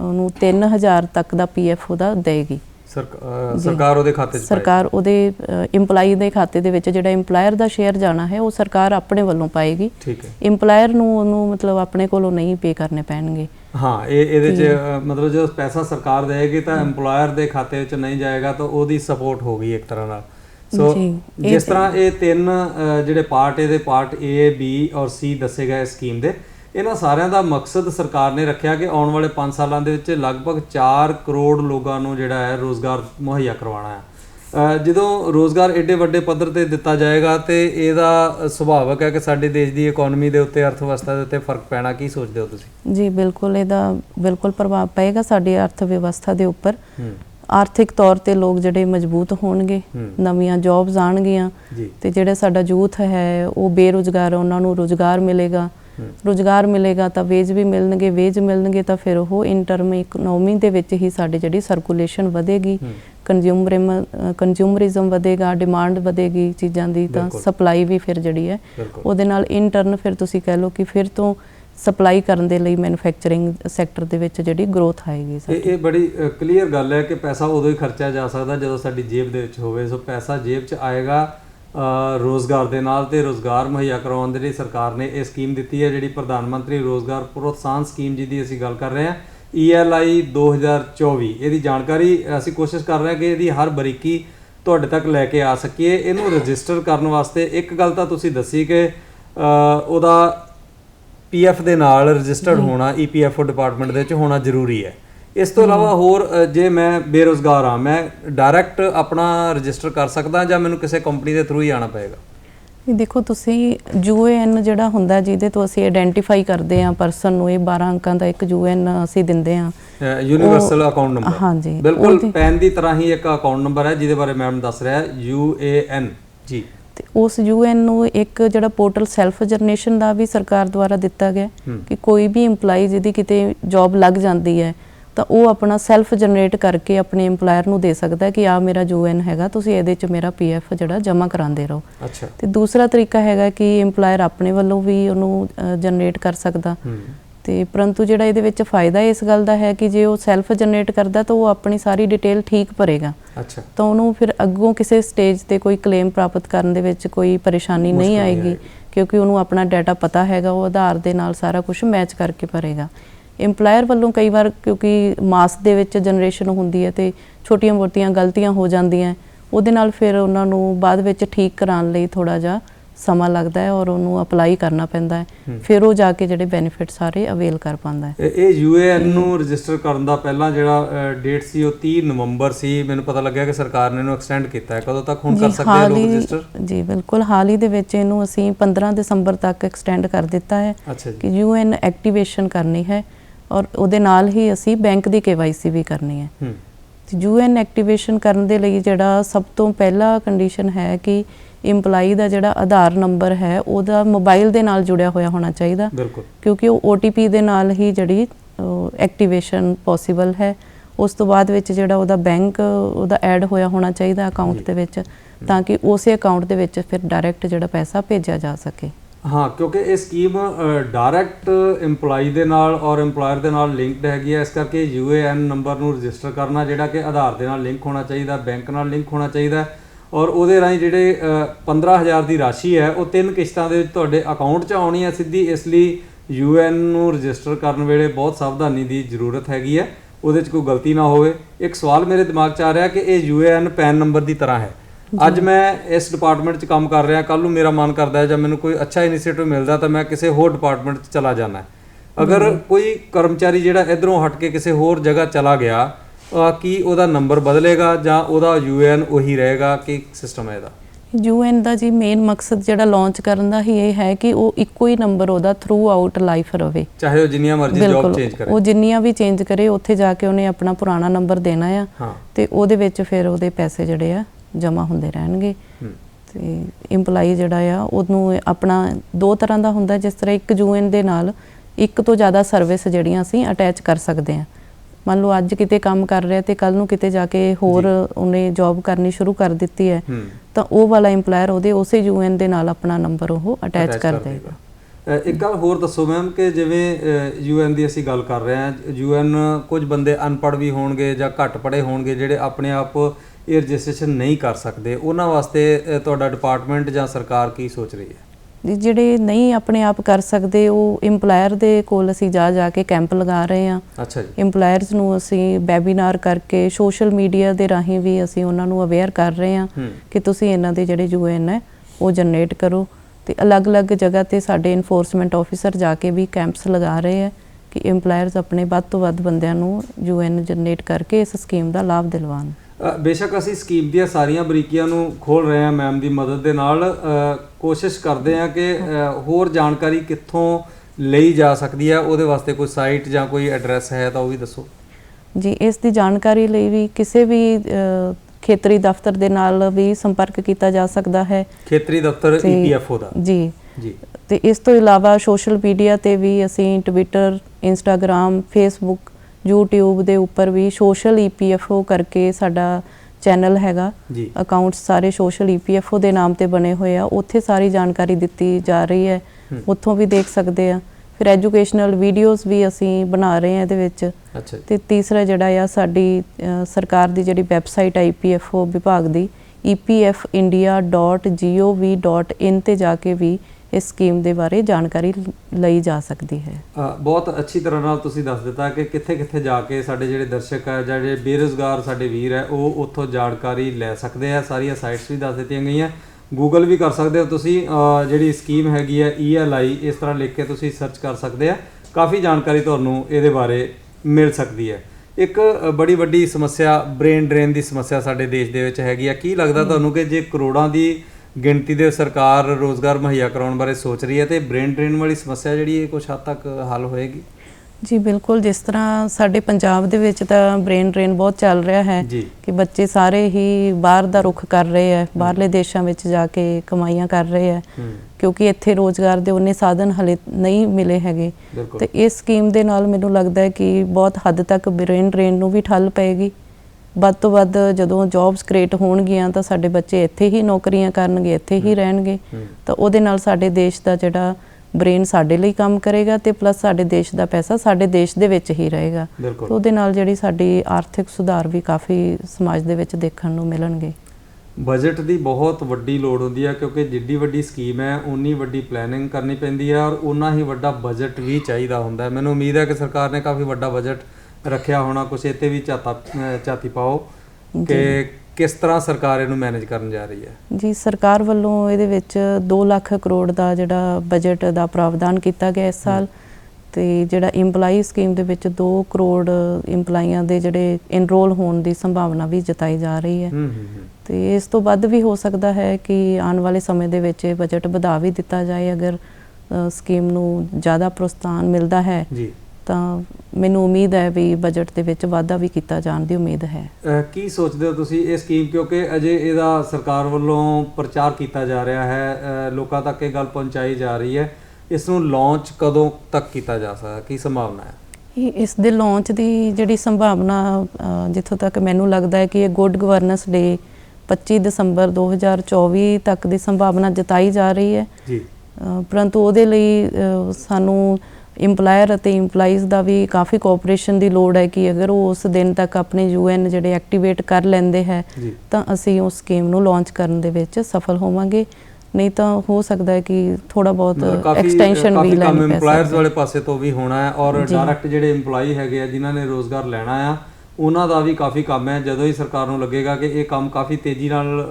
ਉਹਨੂੰ 3000 ਤੱਕ ਦਾ ਪੀਐਫ ਉਹਦਾ ਦੇਗੀ ਸਰਕਾਰ ਉਹਦੇ ਖਾਤੇ 'ਚ ਸਰਕਾਰ ਉਹਦੇ EMPLOYE ਦੇ ਖਾਤੇ ਦੇ ਵਿੱਚ ਜਿਹੜਾ EMPLOYER ਦਾ ਸ਼ੇਅਰ ਜਾਣਾ ਹੈ ਉਹ ਸਰਕਾਰ ਆਪਣੇ ਵੱਲੋਂ ਪਾਏਗੀ। ਠੀਕ ਹੈ। EMPLOYER ਨੂੰ ਉਹਨੂੰ ਮਤਲਬ ਆਪਣੇ ਕੋਲੋਂ ਨਹੀਂ ਪੇ ਕਰਨੇ ਪੈਣਗੇ। ਹਾਂ ਇਹ ਇਹਦੇ 'ਚ ਮਤਲਬ ਜਦੋਂ ਪੈਸਾ ਸਰਕਾਰ ਦੇਗੀ ਤਾਂ EMPLOYER ਦੇ ਖਾਤੇ ਵਿੱਚ ਨਹੀਂ ਜਾਏਗਾ ਤਾਂ ਉਹਦੀ ਸਪੋਰਟ ਹੋਗੀ ਇੱਕ ਤਰ੍ਹਾਂ ਨਾਲ। ਸੋ ਜਿਸ ਤਰ੍ਹਾਂ ਇਹ ਤਿੰਨ ਜਿਹੜੇ ਪਾਰਟ ਇਹਦੇ ਪਾਰਟ A B ਔਰ C ਦੱਸੇ ਗਏ ਸਕੀਮ ਦੇ ਇਹਨਾਂ ਸਾਰਿਆਂ ਦਾ ਮਕਸਦ ਸਰਕਾਰ ਨੇ ਰੱਖਿਆ ਕਿ ਆਉਣ ਵਾਲੇ 5 ਸਾਲਾਂ ਦੇ ਵਿੱਚ ਲਗਭਗ 4 ਕਰੋੜ ਲੋਕਾਂ ਨੂੰ ਜਿਹੜਾ ਹੈ ਰੋਜ਼ਗਾਰ ਮੁਹੱਈਆ ਕਰਵਾਉਣਾ ਹੈ। ਜਦੋਂ ਰੋਜ਼ਗਾਰ ਏਡੇ ਵੱਡੇ ਪੱਧਰ ਤੇ ਦਿੱਤਾ ਜਾਏਗਾ ਤੇ ਇਹਦਾ ਸੁਭਾਵਕ ਹੈ ਕਿ ਸਾਡੇ ਦੇਸ਼ ਦੀ ਇਕਨੋਮੀ ਦੇ ਉੱਤੇ ਅਰਥ ਵਿਵਸਥਾ ਦੇ ਉੱਤੇ ਫ਼ਰਕ ਪੈਣਾ ਕੀ ਸੋਚਦੇ ਹੋ ਤੁਸੀਂ ਜੀ ਬਿਲਕੁਲ ਇਹਦਾ ਬਿਲਕੁਲ ਪ੍ਰਭਾਵ ਪਏਗਾ ਸਾਡੀ ਅਰਥ ਵਿਵਸਥਾ ਦੇ ਉੱਪਰ ਆਰਥਿਕ ਤੌਰ ਤੇ ਲੋਕ ਜਿਹੜੇ ਮਜ਼ਬੂਤ ਹੋਣਗੇ। ਨਵੀਆਂ ਜੌਬਸ ਆਣਗੀਆਂ ਤੇ ਜਿਹੜਾ ਸਾਡਾ ਯੂਥ ਹੈ ਉਹ ਬੇਰੁਜ਼ਗਾਰ ਉਹਨਾਂ ਨੂੰ ਰੁਜ਼ਗਾਰ ਮਿਲੇਗਾ। ਰੁਜ਼ਗਾਰ ਮਿਲੇਗਾ ਤਾਂ ਵੇਜ ਵੀ ਮਿਲਣਗੇ ਵੇਜ ਮਿਲਣਗੇ ਤਾਂ ਫਿਰ ਉਹ ਇਨ ਟਰਮ ਇਕਨੋਮੀ ਦੇ ਵਿੱਚ ਹੀ ਸਾਡੀ ਜਿਹੜੀ ਸਰਕੂਲੇਸ਼ਨ ਵਧੇਗੀ। ਕੰਜ਼ਿਊਮਰਿਮ ਕੰਜ਼ਿਊਮਰਿਜ਼ਮ ਵਧੇਗਾ ਡਿਮਾਂਡ ਵਧੇਗੀ ਚੀਜ਼ਾਂ ਦੀ ਤਾਂ। ਸਪਲਾਈ ਵੀ ਫਿਰ ਜਿਹੜੀ ਹੈ ਉਹਦੇ ਨਾਲ ਇਨ ਟਰਨ ਫਿਰ ਤੁਸੀਂ ਕਹਿ ਲਓ ਕਿ ਫਿਰ ਤੋਂ ਸਪਲਾਈ ਕਰਨ ਦੇ ਲਈ ਮੈਨੂਫੈਕਚਰਿੰਗ ਸੈਕਟਰ ਦੇ ਵਿੱਚ ਜਿਹੜੀ ਗਰੋਥ ਆਏਗੀ ਸਾਡੀ। ਇਹ ਬੜੀ ਕਲੀਅਰ ਗੱਲ ਹੈ ਕਿ ਪੈਸਾ ਉਦੋਂ ਹੀ ਖਰਚਿਆ ਜਾ ਸਕਦਾ ਜਦੋਂ ਸਾਡੀ ਜੇਬ ਦੇ ਵਿੱਚ ਹੋਵੇ। ਸੋ ਪੈਸਾ ਜੇਬ 'ਚ ਆਏਗਾ ਰੋਜ਼ਗਾਰ ਦੇ ਨਾਲ ਤੇ ਰੋਜ਼ਗਾਰ ਮੁਹੱਈਆ ਕਰਵਾਉਣ ਦੇ ਲਈ ਸਰਕਾਰ ਨੇ ਇਹ ਸਕੀਮ ਦਿੱਤੀ ਹੈ ਜਿਹੜੀ ਪ੍ਰਧਾਨ ਮੰਤਰੀ ਰੋਜ਼ਗਾਰ ਪ੍ਰੋਤਸਾਹਨ ਸਕੀਮ ਜੀ ਦੀ ਅਸੀਂ ਗੱਲ ਕਰ ਰਹੇ ਹਾਂ। ELI 2024 ਇਹਦੀ ਜਾਣਕਾਰੀ ਅਸੀਂ ਕੋਸ਼ਿਸ਼ ਕਰ ਰਹੇ ਹਾਂ ਕਿ ਇਹਦੀ ਹਰ ਬਰੀਕੀ ਤੁਹਾਡੇ ਤੱਕ ਲੈ ਕੇ ਆ ਸਕੀਏ। ਇਹਨੂੰ ਰਜਿਸਟਰ ਕਰਨ ਵਾਸਤੇ ਇੱਕ ਗੱਲ ਤਾਂ ਤੁਸੀਂ ਦੱਸੀ ਕਿ ਉਹਦਾ ਪੀਐਫ ਦੇ ਨਾਲ ਰਜਿਸਟਰਡ ਹੋਣਾ ਈਪੀਐਫਓ ਡਿਪਾਰਟਮੈਂਟ ਦੇ ਵਿੱਚ ਹੋਣਾ ਜ਼ਰੂਰੀ ਹੈ। ਇਸ ਤੋਂ ਇਲਾਵਾ ਹੋਰ ਜੇ ਮੈਂ ਬੇਰੋਜ਼ਗਾਰ ਹਾਂ ਮੈਂ ਡਾਇਰੈਕਟ ਆਪਣਾ ਰਜਿਸਟਰ ਕਰ ਸਕਦਾ ਜਾਂ ਮੈਨੂੰ ਕਿਸੇ ਕੰਪਨੀ ਦੇ ਥਰੂ ਹੀ ਆਣਾ ਪਏਗਾ? ਇਹ ਦੇਖੋ ਤੁਸੀਂ ਯੂਏਐਨ ਜਿਹੜਾ ਹੁੰਦਾ ਜਿਹਦੇ ਤੋਂ ਅਸੀਂ ਆਇਡੈਂਟੀਫਾਈ ਕਰਦੇ ਹਾਂ ਪਰਸਨ ਨੂੰ ਇਹ 12 ਅੰਕਾਂ ਦਾ ਇੱਕ ਯੂਐਨ ਅਸੀਂ ਦਿੰਦੇ ਹਾਂ। ਯੂਨੀਵਰਸਲ ਅਕਾਊਂਟ ਨੰਬਰ ਹਾਂਜੀ। ਬਿਲਕੁਲ ਪੈਨ ਦੀ ਤਰ੍ਹਾਂ ਹੀ ਇੱਕ ਅਕਾਊਂਟ ਨੰਬਰ ਹੈ ਜਿਹਦੇ ਬਾਰੇ ਮੈਮ ਦੱਸ ਰਿਹਾ ਯੂਏਐਨ। ਜੀ। ਤੇ ਉਸ ਯੂਐਨ ਨੂੰ ਇੱਕ ਜਿਹੜਾ ਪੋਰਟਲ ਸੈਲਫ ਜਨਰੇਸ਼ਨ ਦਾ ਵੀ ਸਰਕਾਰ ਦੁਆਰਾ ਦਿੱਤਾ ਗਿਆ। ਕਿ ਕੋਈ ਵੀ EMPLOYE ਜਿਹਦੀ ਕਿਤੇ ਜੌਬ ਲੱਗ ਜਾਂਦੀ ਹੈ ਤਾਂ ਉਹ ਆਪਣਾ ਸੈਲਫ ਜਨਰੇਟ ਕਰਕੇ ਆਪਣੇ EMPLOYER ਨੂੰ ਦੇ ਸਕਦਾ ਕਿ ਆ ਮੇਰਾ ਯੂਐਨ ਹੈਗਾ ਤੁਸੀਂ ਇਹਦੇ 'ਚ ਮੇਰਾ ਪੀਐਫ ਜਿਹੜਾ ਜਮ੍ਹਾਂ ਕਰਾਉਂਦੇ ਰਹੋ। ਅੱਛਾ। ਤੇ ਦੂਸਰਾ ਤਰੀਕਾ ਹੈਗਾ ਕਿ EMPLOYER ਆਪਣੇ ਵੱਲੋਂ ਵੀ ਉਹਨੂੰ ਜਨਰੇਟ ਕਰ ਸਕਦਾ। ਤੇ ਪਰੰਤੂ ਜਿਹੜਾ ਇਹਦੇ ਵਿੱਚ ਫਾਇਦਾ ਇਸ ਗੱਲ ਦਾ ਹੈ ਕਿ ਜੇ ਉਹ ਸੈਲਫ ਜਨਰੇਟ ਕਰਦਾ ਤਾਂ ਉਹ ਆਪਣੀ ਸਾਰੀ ਡਿਟੇਲ ਠੀਕ ਭਰੇਗਾ। ਅੱਛਾ। ਤਾਂ ਉਹਨੂੰ ਫਿਰ ਅੱਗੋਂ ਕਿਸੇ ਸਟੇਜ ਤੇ ਕੋਈ ਕਲੇਮ ਪ੍ਰਾਪਤ ਕਰਨ ਦੇ ਵਿੱਚ ਕੋਈ ਪਰੇਸ਼ਾਨੀ ਨਹੀਂ ਆਏਗੀ। ਕਿਉਂਕਿ ਉਹਨੂੰ ਆਪਣਾ ਡਾਟਾ ਪਤਾ ਹੈਗਾ ਉਹ ਆਧਾਰ ਦੇ ਨਾਲ ਸਾਰਾ ਕੁਝ ਮੈਚ ਕਰਕੇ ਭਰੇਗਾ। EMPLOYER ਵੱਲੋਂ ਕਈ ਵਾਰ ਕਿਉਂਕਿ ਮਾਸ ਦੇ ਵਿੱਚ ਜਨਰੇਸ਼ਨ ਹੁੰਦੀ ਹੈ ਤੇ ਛੋਟੀਆਂ-ਮੋਟੀਆਂ ਗਲਤੀਆਂ ਹੋ ਜਾਂਦੀਆਂ ਉਹਦੇ ਨਾਲ ਫਿਰ ਉਹਨਾਂ ਨੂੰ ਬਾਅਦ ਵਿੱਚ ਠੀਕ ਕਰਾਉਣ ਲਈ ਥੋੜਾ ਜਿਹਾ ਸਮਾਂ ਲੱਗਦਾ ਹੈ ਔਰ ਉਹਨੂੰ ਅਪਲਾਈ ਕਰਨਾ ਪੈਂਦਾ ਹੈ। ਫਿਰ ਉਹ ਜਾ ਕੇ ਜਿਹੜੇ ਬੈਨੀਫਿਟ ਸਾਰੇ ਅਵੇਲ ਕਰ ਪਾਉਂਦਾ ਹੈ। ਇਹ ਯੂਏਐਨ ਨੂੰ ਰਜਿਸਟਰ ਕਰਨ ਦਾ ਪਹਿਲਾਂ ਜਿਹੜਾ ਡੇਟ ਸੀ ਉਹ 30 ਨਵੰਬਰ ਸੀ। ਮੈਨੂੰ ਪਤਾ ਲੱਗਿਆ ਕਿ ਸਰਕਾਰ ਨੇ ਇਹਨੂੰ ਐਕਸਟੈਂਡ ਕੀਤਾ ਹੈ। ਕਦੋਂ ਤੱਕ ਹੁਣ ਕਰ ਸਕਦੇ ਲੋਕ ਰਜਿਸਟਰ ਜੀ ਬਿਲਕੁਲ। ਹਾਲ ਹੀ ਦੇ ਵਿੱਚ ਇਹਨੂੰ ਅਸੀਂ 15 ਦਸੰਬਰ ਤੱਕ ਐਕਸਟੈਂਡ ਕਰ ਦਿੱਤਾ ਹੈ ਕਿ ਯੂਐਨ ਐਕਟੀਵੇਸ਼ਨ ਕਰਨੀ ਹੈ। ਔਰ ਉਹਦੇ ਨਾਲ ਹੀ ਅਸੀਂ ਬੈਂਕ ਦੀ KYC ਵੀ ਕਰਨੀ ਹੈ। ਤੇ ਯੂਐਨ ਐਕਟੀਵੇਸ਼ਨ ਕਰਨ ਦੇ ਲਈ ਜਿਹੜਾ ਸਭ ਤੋਂ ਪਹਿਲਾ ਕੰਡੀਸ਼ਨ ਹੈ ਕਿ EMPLOYEE ਦਾ ਜਿਹੜਾ ਆਧਾਰ ਨੰਬਰ ਹੈ ਉਹਦਾ ਮੋਬਾਈਲ ਦੇ ਨਾਲ ਜੁੜਿਆ ਹੋਇਆ ਹੋਣਾ ਚਾਹੀਦਾ। ਕਿਉਂਕਿ ਉਹ OTP ਦੇ ਨਾਲ ਹੀ ਜਿਹੜੀ ਐਕਟੀਵੇਸ਼ਨ ਪੋਸੀਬਲ ਹੈ। ਉਸ ਤੋਂ ਬਾਅਦ ਵਿੱਚ ਜਿਹੜਾ ਉਹਦਾ ਬੈਂਕ ਉਹਦਾ ਐਡ ਹੋਇਆ ਹੋਣਾ ਚਾਹੀਦਾ ਅਕਾਊਂਟ ਦੇ ਵਿੱਚ ਤਾਂ ਕਿ ਉਸੇ ਅਕਾਊਂਟ ਦੇ ਵਿੱਚ ਫਿਰ ਡਾਇਰੈਕਟ ਜਿਹੜਾ ਪੈਸਾ ਭੇਜਿਆ ਜਾ ਸਕੇ। ਹਾਂ ਕਿਉਂਕਿ ਇਹ ਸਕੀਮ ਡਾਇਰੈਕਟ EMPLOYEE ਦੇ ਨਾਲ ਔਰ EMPLOYER ਦੇ ਨਾਲ ਲਿੰਕਡ ਹੈਗੀ ਹੈ। ਇਸ ਕਰਕੇ UAN ਨੰਬਰ ਨੂੰ ਰਜਿਸਟਰ ਕਰਨਾ ਜਿਹੜਾ ਕਿ ਆਧਾਰ ਦੇ ਨਾਲ ਲਿੰਕ ਹੋਣਾ ਚਾਹੀਦਾ ਬੈਂਕ ਨਾਲ ਲਿੰਕ ਹੋਣਾ ਚਾਹੀਦਾ ਔਰ ਉਹਦੇ ਰਾਹੀਂ ਜਿਹੜੇ ਅ, 15000 ਦੀ ਰਾਸ਼ੀ ਹੈ ਉਹ ਤਿੰਨ ਕਿਸ਼ਤਾਂ ਦੇ ਵਿੱਚ ਤੁਹਾਡੇ ਅਕਾਊਂਟ 'ਚ ਆਉਣੀ ਹੈ ਸਿੱਧੀ। ਇਸ ਲਈ UAN ਨੂੰ ਰਜਿਸਟਰ ਕਰਨ ਵੇਲੇ ਬਹੁਤ ਸਾਵਧਾਨੀ ਦੀ ਜ਼ਰੂਰਤ ਹੈਗੀ ਹੈ। ਉਹਦੇ 'ਚ ਕੋਈ ਗਲਤੀ ਨਾ ਹੋਵੇ। ਇੱਕ ਸਵਾਲ ਮੇਰੇ ਦਿਮਾਗ 'ਚ ਆ ਰਿਹਾ ਕਿ ਇਹ UAN ਪੈਨ ਨੰਬਰ ਦੀ ਤਰ੍ਹਾਂ ਹੈ। ਅੱਜ ਮੈਂ ਇਸ ਡਿਪਾਰਟਮੈਂਟ 'ਚ ਕੰਮ ਕਰ ਰਿਹਾ ਕੱਲ ਨੂੰ ਮੇਰਾ ਮਨ ਕਰਦਾ ਹੈ ਜਾਂ ਮੈਨੂੰ ਕੋਈ ਅੱਛਾ ਇਨੀਸ਼ੀਏਟਿਵ ਮਿਲਦਾ ਤਾਂ ਮੈਂ ਕਿਸੇ ਹੋਰ ਡਿਪਾਰਟਮੈਂਟ 'ਚ ਚਲਾ ਜਾਣਾ ਅਗਰ ਕੋਈ ਕਰਮਚਾਰੀ ਜਿਹੜਾ ਇਧਰੋਂ ਹਟ ਕੇ ਕਿਸੇ ਹੋਰ ਜਗ੍ਹਾ ਚਲਾ ਗਿਆ ਕੀ ਉਹਦਾ ਨੰਬਰ ਬਦਲੇਗਾ ਜਾਂ ਉਹਦਾ ਯੂਐਨ ਉਹੀ ਰਹੇਗਾ? ਕੀ ਸਿਸਟਮ ਹੈ ਇਹਦਾ? ਯੂਐਨ ਦਾ ਜੀ ਮੇਨ ਮਕਸਦ ਜਿਹੜਾ ਲਾਂਚ ਕਰਨ ਦਾ ਹੀ ਇਹ ਹੈ ਕਿ ਉਹ ਇੱਕੋ ਹੀ ਨੰਬਰ ਉਹਦਾ ਥਰੂ ਆਊਟ ਲਾਈਫ ਰਵੇ। ਚਾਹੇ ਉਹ ਜਿੰਨੀਆਂ ਮਰਜ਼ੀ ਜੌਬ ਚੇਂਜ ਕਰੇ। ਉਹ ਜਿੰਨੀਆਂ ਵੀ ਚੇਂਜ ਕਰੇ ਉੱਥੇ ਜਾ ਕੇ ਉਹਨੇ ਆਪਣਾ ਪੁਰਾਣਾ ਨੰਬਰ ਦੇਣਾ ਆ ਤੇ ਉਹਦੇ ਵਿੱਚ ਫਿਰ ਉਹਦੇ ਪੈਸੇ ਜਿਹੜੇ ਆ ਜਮ੍ਹਾਂ ਹੁੰਦੇ ਰਹਿਣਗੇ। ਤੇ EMPLOYEE ਜਿਹੜਾ ਆ ਉਹਨੂੰ ਆਪਣਾ ਦੋ ਤਰ੍ਹਾਂ ਦਾ ਹੁੰਦਾ ਜਿਸ ਤਰ੍ਹਾਂ ਇੱਕ ਯੂਐਨ ਦੇ ਨਾਲ ਇੱਕ ਤੋਂ ਜ਼ਿਆਦਾ ਸਰਵਿਸ ਜਿਹੜੀਆਂ ਅਸੀਂ ਅਟੈਚ ਕਰ ਸਕਦੇ ਹਾਂ। ਮੰਨ ਲਓ ਅੱਜ ਕਿਤੇ ਕੰਮ ਕਰ ਰਿਹਾ ਤੇ ਕੱਲ ਨੂੰ ਕਿਤੇ ਜਾ ਕੇ ਹੋਰ ਉਹਨੇ ਜੌਬ ਕਰਨੀ ਸ਼ੁਰੂ ਕਰ ਦਿੱਤੀ ਹੈ ਤਾਂ ਉਹ ਵਾਲਾ EMPLOYER ਉਹਦੇ ਉਸੇ ਯੂਐਨ ਦੇ ਨਾਲ ਆਪਣਾ ਨੰਬਰ ਉਹ ਅਟੈਚ ਕਰ ਦੇਗਾ। ਇੱਕ ਗੱਲ ਹੋਰ ਦੱਸੋ ਮੈਮ ਕਿ ਜਿਵੇਂ ਯੂਐਨ ਦੀ ਅਸੀਂ ਗੱਲ ਕਰ ਰਹੇ ਹਾਂ ਯੂਐਨ ਕੁਝ ਬੰਦੇ ਅਨਪੜ੍ਹ ਵੀ ਹੋਣਗੇ ਜਾਂ ਘੱਟ ਪੜ੍ਹੇ ਹੋਣਗੇ ਜਿਹੜੇ ਆਪਣੇ ਆਪ ਇਹ ਰਜਿਸਟ੍ਰੇਸ਼ਨ ਨਹੀਂ ਕਰ ਸਕਦੇ ਉਹਨਾਂ ਵਾਸਤੇ ਤੁਹਾਡਾ ਡਿਪਾਰਟਮੈਂਟ ਜਾਂ ਸਰਕਾਰ ਕੀ ਸੋਚ ਰਹੀ ਹੈ? ਜੀ, ਜਿਹੜੇ ਨਹੀਂ ਆਪਣੇ ਆਪ ਕਰ ਸਕਦੇ ਉਹ EMPLOYER ਦੇ ਕੋਲ ਅਸੀਂ ਜਾ ਜਾ ਕੇ ਕੈਂਪ ਲਗਾ ਰਹੇ ਹਾਂ। ਅੱਛਾ ਜੀ। EMPLOYERS ਨੂੰ ਅਸੀਂ ਵੈਬੀਨਾਰ ਕਰਕੇ ਸੋਸ਼ਲ ਮੀਡੀਆ ਦੇ ਰਾਹੀਂ ਵੀ ਅਸੀਂ ਉਹਨਾਂ ਨੂੰ ਅਵੇਅਰ ਕਰ ਰਹੇ ਹਾਂ ਹੂੰ। ਕਿ ਤੁਸੀਂ ਇਹਨਾਂ ਦੇ ਜਿਹੜੇ ਯੂਐਨ ਹੈ ਉਹ ਜਨਰੇਟ ਕਰੋ ਤੇ ਅਲੱਗ-ਅਲੱਗ ਜਗ੍ਹਾ ਤੇ ਸਾਡੇ ਇਨਫੋਰਸਮੈਂਟ ਆਫੀਸਰ ਜਾ ਕੇ ਵੀ ਕੈਂਪਸ ਲਗਾ ਰਹੇ ਆ ਕਿ EMPLOYERS ਆਪਣੇ ਵੱਧ ਤੋਂ ਵੱਧ ਬੰਦਿਆਂ ਨੂੰ ਯੂਐਨ ਜਨਰੇਟ ਕਰਕੇ ਇਸ ਸਕੀਮ ਦਾ ਲਾਭ ਦਿਲਵਾਉਣ। ਬੇਸ਼ੱਕ ਅਸੀਂ ਸਕੀਮ ਦੀਆਂ ਸਾਰੀਆਂ ਬਰੀਕੀਆਂ ਨੂੰ ਖੋਲ ਰਹੇ ਹਾਂ ਮੈਮ ਦੀ ਮਦਦ ਦੇ ਨਾਲ ਕੋਸ਼ਿਸ਼ ਕਰਦੇ ਹਾਂ ਕਿ ਹੋਰ ਜਾਣਕਾਰੀ ਕਿੱਥੋਂ ਲਈ ਜਾ ਸਕਦੀ ਹੈ ਉਹਦੇ ਵਾਸਤੇ ਕੋਈ ਸਾਈਟ ਜਾਂ ਕੋਈ ਐਡਰੈਸ ਹੈ ਤਾਂ ਉਹ ਵੀ ਦੱਸੋ। ਜੀ ਇਸ ਦੀ ਜਾਣਕਾਰੀ ਲਈ ਵੀ ਕਿਸੇ ਵੀ ਖੇਤਰੀ ਦਫ਼ਤਰ ਦੇ ਨਾਲ ਵੀ ਸੰਪਰਕ ਕੀਤਾ ਜਾ ਸਕਦਾ ਹੈ। ਖੇਤਰੀ ਦਫ਼ਤਰ ਈਪੀਐਫਓ ਦਾ। ਜੀ। ਜੀ। ਤੇ ਇਸ ਤੋਂ ਇਲਾਵਾ ਸੋਸ਼ਲ ਮੀਡੀਆ ਤੇ ਵੀ ਅਸੀਂ ਟਵਿੱਟਰ ਇੰਸਟਾਗ੍ਰam ਫੇਸਬੁੱਕ YouTube ਦੇ ਉੱਪਰ ਵੀ ਸੋਸ਼ਲ EPFO ਕਰਕੇ ਸਾਡਾ ਚੈਨਲ ਹੈਗਾ। ਜੀ। ਅਕਾਊਂਟਸ ਸਾਰੇ ਸੋਸ਼ਲ EPFO ਦੇ ਨਾਮ ਤੇ ਬਣੇ ਹੋਏ ਆ। ਉੱਥੇ ਸਾਰੀ ਜਾਣਕਾਰੀ ਦਿੱਤੀ ਜਾ ਰਹੀ ਹੈ। ਉੱਥੋਂ ਵੀ ਦੇਖ ਸਕਦੇ ਆ। ਫਿਰ ਐਜੂਕੇਸ਼ਨਲ ਵੀਡੀਓਜ਼ ਵੀ ਅਸੀਂ ਬਣਾ ਰਹੇ ਹਾਂ ਇਹਦੇ ਵਿੱਚ। ਅੱਛਾ ਤੇ ਤੀਸਰਾ ਜਿਹੜਾ ਆ ਸਾਡੀ ਸਰਕਾਰ ਦੀ ਜਿਹੜੀ ਵੈਬਸਾਈਟ ਹੈ EPFO ਵਿਭਾਗ ਦੀ epfindia.gov.in ਤੇ ਜਾ ਕੇ ਵੀ ਇਸ ਸਕੀਮ ਦੇ ਬਾਰੇ ਜਾਣਕਾਰੀ ਲਈ ਜਾ ਸਕਦੀ ਹੈ। ਬਹੁਤ ਅੱਛੀ ਤਰ੍ਹਾਂ ਨਾਲ ਤੁਸੀਂ ਦੱਸ ਦਿੱਤਾ ਕਿ ਕਿੱਥੇ ਕਿੱਥੇ ਜਾ ਕੇ ਸਾਡੇ ਜਿਹੜੇ ਦਰਸ਼ਕ ਹੈ ਜਾਂ ਜਿਹੜੇ ਬੇਰੁਜ਼ਗਾਰ ਸਾਡੇ ਵੀਰ ਹੈ ਉਹ ਉੱਥੋਂ ਜਾਣਕਾਰੀ ਲੈ ਸਕਦੇ ਆ। ਸਾਰੀਆਂ ਸਾਈਟਸ ਵੀ ਦੱਸ ਦਿੱਤੀਆਂ ਗਈਆਂ। ਗੂਗਲ ਵੀ ਕਰ ਸਕਦੇ ਹੋ ਤੁਸੀਂ। ਜਿਹੜੀ ਸਕੀਮ ਹੈਗੀ ਹੈ ELI ਇਸ ਤਰ੍ਹਾਂ ਲਿਖ ਕੇ ਤੁਸੀਂ ਸਰਚ ਕਰ ਸਕਦੇ ਆ। ਕਾਫੀ ਜਾਣਕਾਰੀ ਤੁਹਾਨੂੰ ਇਹਦੇ ਬਾਰੇ ਮਿਲ ਸਕਦੀ ਹੈ। ਇੱਕ ਬੜੀ ਵੱਡੀ ਸਮੱਸਿਆ ਬ੍ਰੇਨ ਡਰੇਨ ਦੀ ਸਮੱਸਿਆ ਸਾਡੇ ਦੇਸ਼ ਦੇ ਵਿੱਚ ਹੈਗੀ ਆ। ਕੀ ਲੱਗਦਾ ਤੁਹਾਨੂੰ ਕਿ ਜੇ ਕਰੋੜਾਂ ਦੀ ਗਿਣਤੀ ਦੇ ਸਰਕਾਰ ਰੋਜ਼ਗਾਰ ਮੁਹੱਈਆ ਕਰਾਉਣ ਬਾਰੇ ਸੋਚ ਰਹੀ ਹੈ ਤੇ ਬ੍ਰੇਨ ਡਰੇਨ ਵਾਲੀ ਸਮੱਸਿਆ ਜਿਹੜੀ ਹੈ ਕੁਝ ਹੱਦ ਤੱਕ ਹੱਲ ਹੋਏਗੀ? ਜੀ ਬਿਲਕੁਲ। ਜਿਸ ਤਰ੍ਹਾਂ ਸਾਡੇ ਪੰਜਾਬ ਦੇ ਵਿੱਚ ਤਾਂ ਬ੍ਰੇਨ ਡਰੇਨ ਬਹੁਤ ਚੱਲ ਰਿਹਾ ਹੈ ਕਿ ਬੱਚੇ ਸਾਰੇ ਹੀ ਬਾਹਰ ਦਾ ਰੁਖ ਕਰ ਰਹੇ ਹੈ ਬਾਹਰਲੇ ਦੇਸ਼ਾਂ ਵਿੱਚ ਜਾ ਕੇ ਕਮਾਈਆਂ ਕਰ ਰਹੇ ਹੈ ਕਿਉਂਕਿ ਇੱਥੇ ਰੋਜ਼ਗਾਰ ਦੇ ਉਹਨੇ ਸਾਧਨ ਹਲੇ ਨਹੀਂ ਮਿਲੇ ਹੈਗੇ। ਤੇ ਇਸ ਸਕੀਮ ਦੇ ਨਾਲ ਮੈਨੂੰ ਲੱਗਦਾ ਹੈ ਕਿ ਬਹੁਤ ਹੱਦ ਤੱਕ ਬ੍ਰੇਨ ਡਰੇਨ ਨੂੰ ਵੀ ਠੱਲ ਪਏਗੀ। ਵੱਧ ਤੋਂ ਵੱਧ ਜਦੋਂ ਜੌਬਸ ਕ੍ਰੀਏਟ ਹੋਣਗੀਆਂ ਤਾਂ ਸਾਡੇ ਬੱਚੇ ਇੱਥੇ ਹੀ ਨੌਕਰੀਆਂ ਕਰਨਗੇ ਇੱਥੇ ਹੀ ਰਹਿਣਗੇ। ਤਾਂ ਉਹਦੇ ਨਾਲ ਸਾਡੇ ਦੇਸ਼ ਦਾ ਜਿਹੜਾ ਬ੍ਰੇਨ ਸਾਡੇ ਲਈ ਕੰਮ ਕਰੇਗਾ ਤੇ ਪਲੱਸ ਸਾਡੇ ਦੇਸ਼ ਦਾ ਪੈਸਾ ਸਾਡੇ ਦੇਸ਼ ਦੇ ਵਿੱਚ ਹੀ ਰਹੇਗਾ। ਤਾਂ ਉਹਦੇ ਨਾਲ ਜਿਹੜੀ ਸਾਡੀ ਆਰਥਿਕ ਸੁਧਾਰ ਵੀ ਕਾਫੀ ਸਮਾਜ ਦੇ ਵਿੱਚ ਦੇਖਣ ਨੂੰ ਮਿਲਣਗੇ। ਬਜਟ ਦੀ ਬਹੁਤ ਵੱਡੀ ਲੋੜ ਹੁੰਦੀ ਹੈ ਕਿਉਂਕਿ ਜਿੱਡੀ ਵੱਡੀ ਸਕੀਮ ਹੈ ਉਨੀ ਵੱਡੀ ਪਲੈਨਿੰਗ ਕਰਨੀ ਪੈਂਦੀ ਹੈ ਔਰ ਉਨਾ ਹੀ ਵੱਡਾ ਬਜਟ ਵੀ ਚਾਹੀਦਾ ਹੁੰਦਾ ਹੈ। ਮੈਨੂੰ ਉਮੀਦ ਹੈ ਕਿ ਸਰਕਾਰ ਨੇ ਕਾਫੀ ਵੱਡਾ ਬਜਟ ਰੱਖਿਆ ਹੋਣਾ ਕੁਛ ਇੱਥੇ ਵੀ ਝਾਤਾ ਅਹ ਝਾਤੀ ਪਾਓ ਕਿ ਕਿਸ ਤਰ੍ਹਾਂ ਸਰਕਾਰ ਇਹਨੂੰ ਮੈਨੇਜ ਕਰਨ ਜਾ ਰਹੀ ਹੈ? ਜੀ ਸਰਕਾਰ ਵੱਲੋਂ ਇਹਦੇ ਵਿੱਚ 2 ਲੱਖ ਕਰੋੜ ਦਾ ਜਿਹੜਾ ਬਜਟ ਦਾ ਪ੍ਰਾਵਧਾਨ ਕੀਤਾ ਗਿਆ ਇਸ ਸਾਲ ਤੇ ਜਿਹੜਾ EMPLOYEE ਸਕੀਮ ਦੇ ਵਿੱਚ 2 ਕਰੋੜ EMPLOYEEਆਂ ਦੇ ਜਿਹੜੇ ਐਨਰੋਲ ਹੋਣ ਦੀ ਸੰਭਾਵਨਾ ਵੀ ਜਤਾਈ ਜਾ ਰਹੀ ਹੈ। ਹੂੰ ਹੂੰ ਹੂੰ। ਤੇ ਇਸ ਤੋਂ ਵੱਧ ਵੀ ਹੋ ਸਕਦਾ ਹੈ ਕਿ ਆਉਣ ਵਾਲੇ ਸਮੇਂ ਦੇ ਵਿੱਚ ਇਹ ਬਜਟ ਵਧਾ ਵੀ ਦਿੱਤਾ ਜਾਏ ਅਗਰ ਅ, ਸਕੀਮ ਨੂੰ ਜ਼ਿਆਦਾ ਪ੍ਰੋਤਸਾਹਨ ਮਿਲਦਾ ਹੈ। ਜੀ। ਤਾਂ ਮੈਨੂੰ ਉਮੀਦ ਹੈ ਵੀ ਬਜਟ ਦੇ ਵਿੱਚ ਵਾਧਾ ਵੀ ਕੀਤਾ ਜਾਣ ਦੀ ਉਮੀਦ ਹੈ। ਅਹ ਕੀ ਸੋਚਦੇ ਹੋ ਤੁਸੀਂ ਇਹ ਸਕੀਮ ਕਿਉਂਕਿ ਅਜੇ ਇਹਦਾ ਸਰਕਾਰ ਵੱਲੋਂ ਪ੍ਰਚਾਰ ਕੀਤਾ ਜਾ ਰਿਹਾ ਹੈ। ਅਹ ਲੋਕਾਂ ਤੱਕ ਇਹ ਗੱਲ ਪਹੁੰਚਾਈ ਜਾ ਰਹੀ ਹੈ। ਇਸ ਨੂੰ ਲਾਂਚ ਕਦੋਂ ਤੱਕ ਕੀਤਾ ਜਾ ਸਕਦਾ? ਕੀ ਸੰਭਾਵਨਾ ਹੈ? ਇਹ ਇਸ ਦੇ ਲਾਂਚ ਦੀ ਜਿਹੜੀ ਸੰਭਾਵਨਾ ਅ, ਜਿੱਥੋਂ ਤੱਕ ਮੈਨੂੰ ਲੱਗਦਾ ਹੈ ਕਿ ਇਹ ਗੁੱਡ ਗਵਰਨੈਂਸ ਡੇ 25 ਦਸੰਬਰ 2024 ਤੱਕ ਦੀ ਸੰਭਾਵਨਾ ਜਤਾਈ ਜਾ ਰਹੀ ਹੈ। ਜੀ। ਅ, ਪਰੰਤੂ ਉਹਦੇ ਲਈ ਅ, ਸਾਨੂੰ EMPLOYER ਅਤੇ EMPLOYEES ਦਾ ਵੀ ਕਾਫੀ ਕੋਆਪਰੇਸ਼ਨ ਦੀ ਲੋੜ ਹੈ ਕਿ ਅਗਰ ਉਹ ਉਸ ਦਿਨ ਤੱਕ ਆਪਣੇ UN ਜਿਹੜੇ ਐਕਟੀਵੇਟ ਕਰ ਲੈਂਦੇ ਹੈ ਤਾਂ ਅਸੀਂ ਉਸ ਸਕੀਮ ਨੂੰ ਲਾਂਚ ਕਰਨ ਦੇ ਵਿੱਚ ਸਫਲ ਹੋਵਾਂਗੇ। ਨਹੀਂ ਤਾਂ ਹੋ ਸਕਦਾ ਹੈ ਕਿ ਥੋੜਾ ਬਹੁਤ ਐਕਸਟੈਂਸ਼ਨ ਵੀ ਲੈਣੀ ਪੈ ਸਕਦੀ ਹੈ ਵਾਲੇ ਪਾਸੇ ਤੋਂ ਵੀ ਹੋਣਾ ਹੈ ਔਰ। ਡਾਇਰੈਕਟ ਜਿਹੜੇ EMPLOYEE ਹੈਗੇ ਆ ਜਿਨ੍ਹਾਂ ਨੇ ਰੋਜ਼ਗਾਰ ਲੈਣਾ ਆ ਉਹਨਾਂ ਦਾ ਵੀ ਕਾਫੀ ਕੰਮ ਹੈ। ਜਦੋਂ ਹੀ ਸਰਕਾਰ ਨੂੰ ਲੱਗੇਗਾ ਕਿ ਇਹ ਕੰਮ ਕਾਫੀ ਤੇਜ਼ੀ ਨਾਲ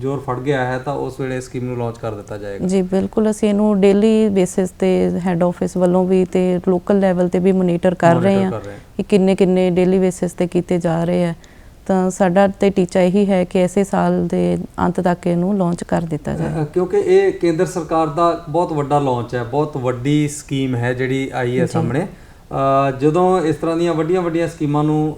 ਜ਼ੋਰ ਫੜ ਗਿਆ ਹੈ ਤਾਂ ਉਸ ਵੇਲੇ ਸਕੀਮ ਨੂੰ ਲਾਂਚ ਕਰ ਦਿੱਤਾ ਜਾਏਗਾ। ਜੀ ਬਿਲਕੁਲ। ਅਸੀਂ ਇਹਨੂੰ ਡੇਲੀ ਬੇਸਿਸ ਤੇ ਹੈੱਡ ਆਫਿਸ ਵੱਲੋਂ ਵੀ ਤੇ ਲੋਕਲ ਲੈਵਲ ਤੇ ਵੀ ਮੋਨੀਟਰ ਕਰ ਰਹੇ ਹਾਂ। ਕਿ ਕਿੰਨੇ ਕਿੰਨੇ ਡੇਲੀ ਬੇਸਿਸ ਤੇ ਕੀਤੇ ਜਾ ਰਹੇ ਆ ਤਾਂ ਸਾਡਾ ਤੇ ਟੀਚਾ ਇਹੀ ਹੈ ਕਿ ਇਸੇ ਸਾਲ ਦੇ ਅੰਤ ਤੱਕ ਇਹਨੂੰ ਲਾਂਚ ਕਰ ਦਿੱਤਾ ਜਾਏ। ਕਿਉਂਕਿ ਇਹ ਕੇਂਦਰ ਸਰਕਾਰ ਦਾ ਬਹੁਤ ਵੱਡਾ ਲਾਂਚ ਹੈ। ਬਹੁਤ ਵੱਡੀ ਸਕੀਮ ਹੈ ਜਿਹੜੀ ਆਈ ਹੈ ਸਾਹਮਣੇ। ਜਦੋਂ ਇਸ ਤਰ੍ਹਾਂ ਦੀਆਂ ਵੱਡੀਆਂ ਵੱਡੀਆਂ ਸਕੀਮਾਂ ਨੂੰ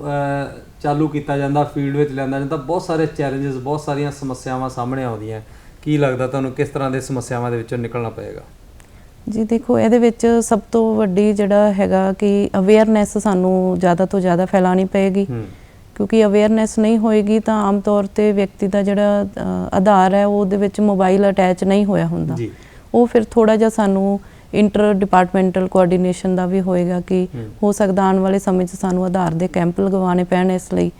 ਚਾਲੂ ਕੀਤਾ ਜਾਂਦਾ ਫੀਲਡ ਵਿੱਚ ਲਿਆਂਦਾ ਜਾਂਦਾ ਬਹੁਤ ਸਾਰੇ ਚੈਲੰਜਸ ਬਹੁਤ ਸਾਰੀਆਂ ਸਮੱਸਿਆਵਾਂ ਸਾਹਮਣੇ ਆਉਂਦੀਆਂ। ਕੀ ਲੱਗਦਾ ਤੁਹਾਨੂੰ ਕਿਸ ਤਰ੍ਹਾਂ ਦੇ ਸਮੱਸਿਆਵਾਂ ਦੇ ਵਿੱਚੋਂ ਨਿਕਲਣਾ ਪਏਗਾ? ਜੀ ਦੇਖੋ ਇਹਦੇ ਵਿੱਚ ਸਭ ਤੋਂ ਵੱਡੀ ਜਿਹੜਾ ਹੈਗਾ ਕਿ ਅਵੇਅਰਨੈਸ ਸਾਨੂੰ ਜ਼ਿਆਦਾ ਤੋਂ ਜ਼ਿਆਦਾ ਫੈਲਾਣੀ ਪਏਗੀ। ਕਿਉਂਕਿ ਅਵੇਅਰਨੈਸ ਨਹੀਂ ਹੋਏਗੀ ਤਾਂ ਆਮ ਤੌਰ ਤੇ ਵਿਅਕਤੀ ਦਾ ਜਿਹੜਾ ਆਧਾਰ ਹੈ ਉਹਦੇ ਵਿੱਚ ਮੋਬਾਈਲ ਅਟੈਚ ਨਹੀਂ ਹੋਇਆ ਹੁੰਦਾ। ਜੀ। ਉਹ ਫਿਰ ਥੋੜਾ ਜਿਹਾ ਸਾਨੂੰ ਇੰਟਰ ਡਿਪਾਰਟਮੈਂਟਲ ਕੋਆਰਡੀਨੇਸ਼ਨ ਦਾ ਵੀ ਹੋਏਗਾ ਕਿ ਹੂੰ। ਸਕਦਾ ਆਉਣ ਵਾਲੇ ਸਮੇਂ 'ਚ ਸਾਨੂੰ ਆਧਾਰ ਦੇ ਕੈਂਪ ਲਗਵਾਉਣੇ ਪੈਣ ਇਸ ਲਈ।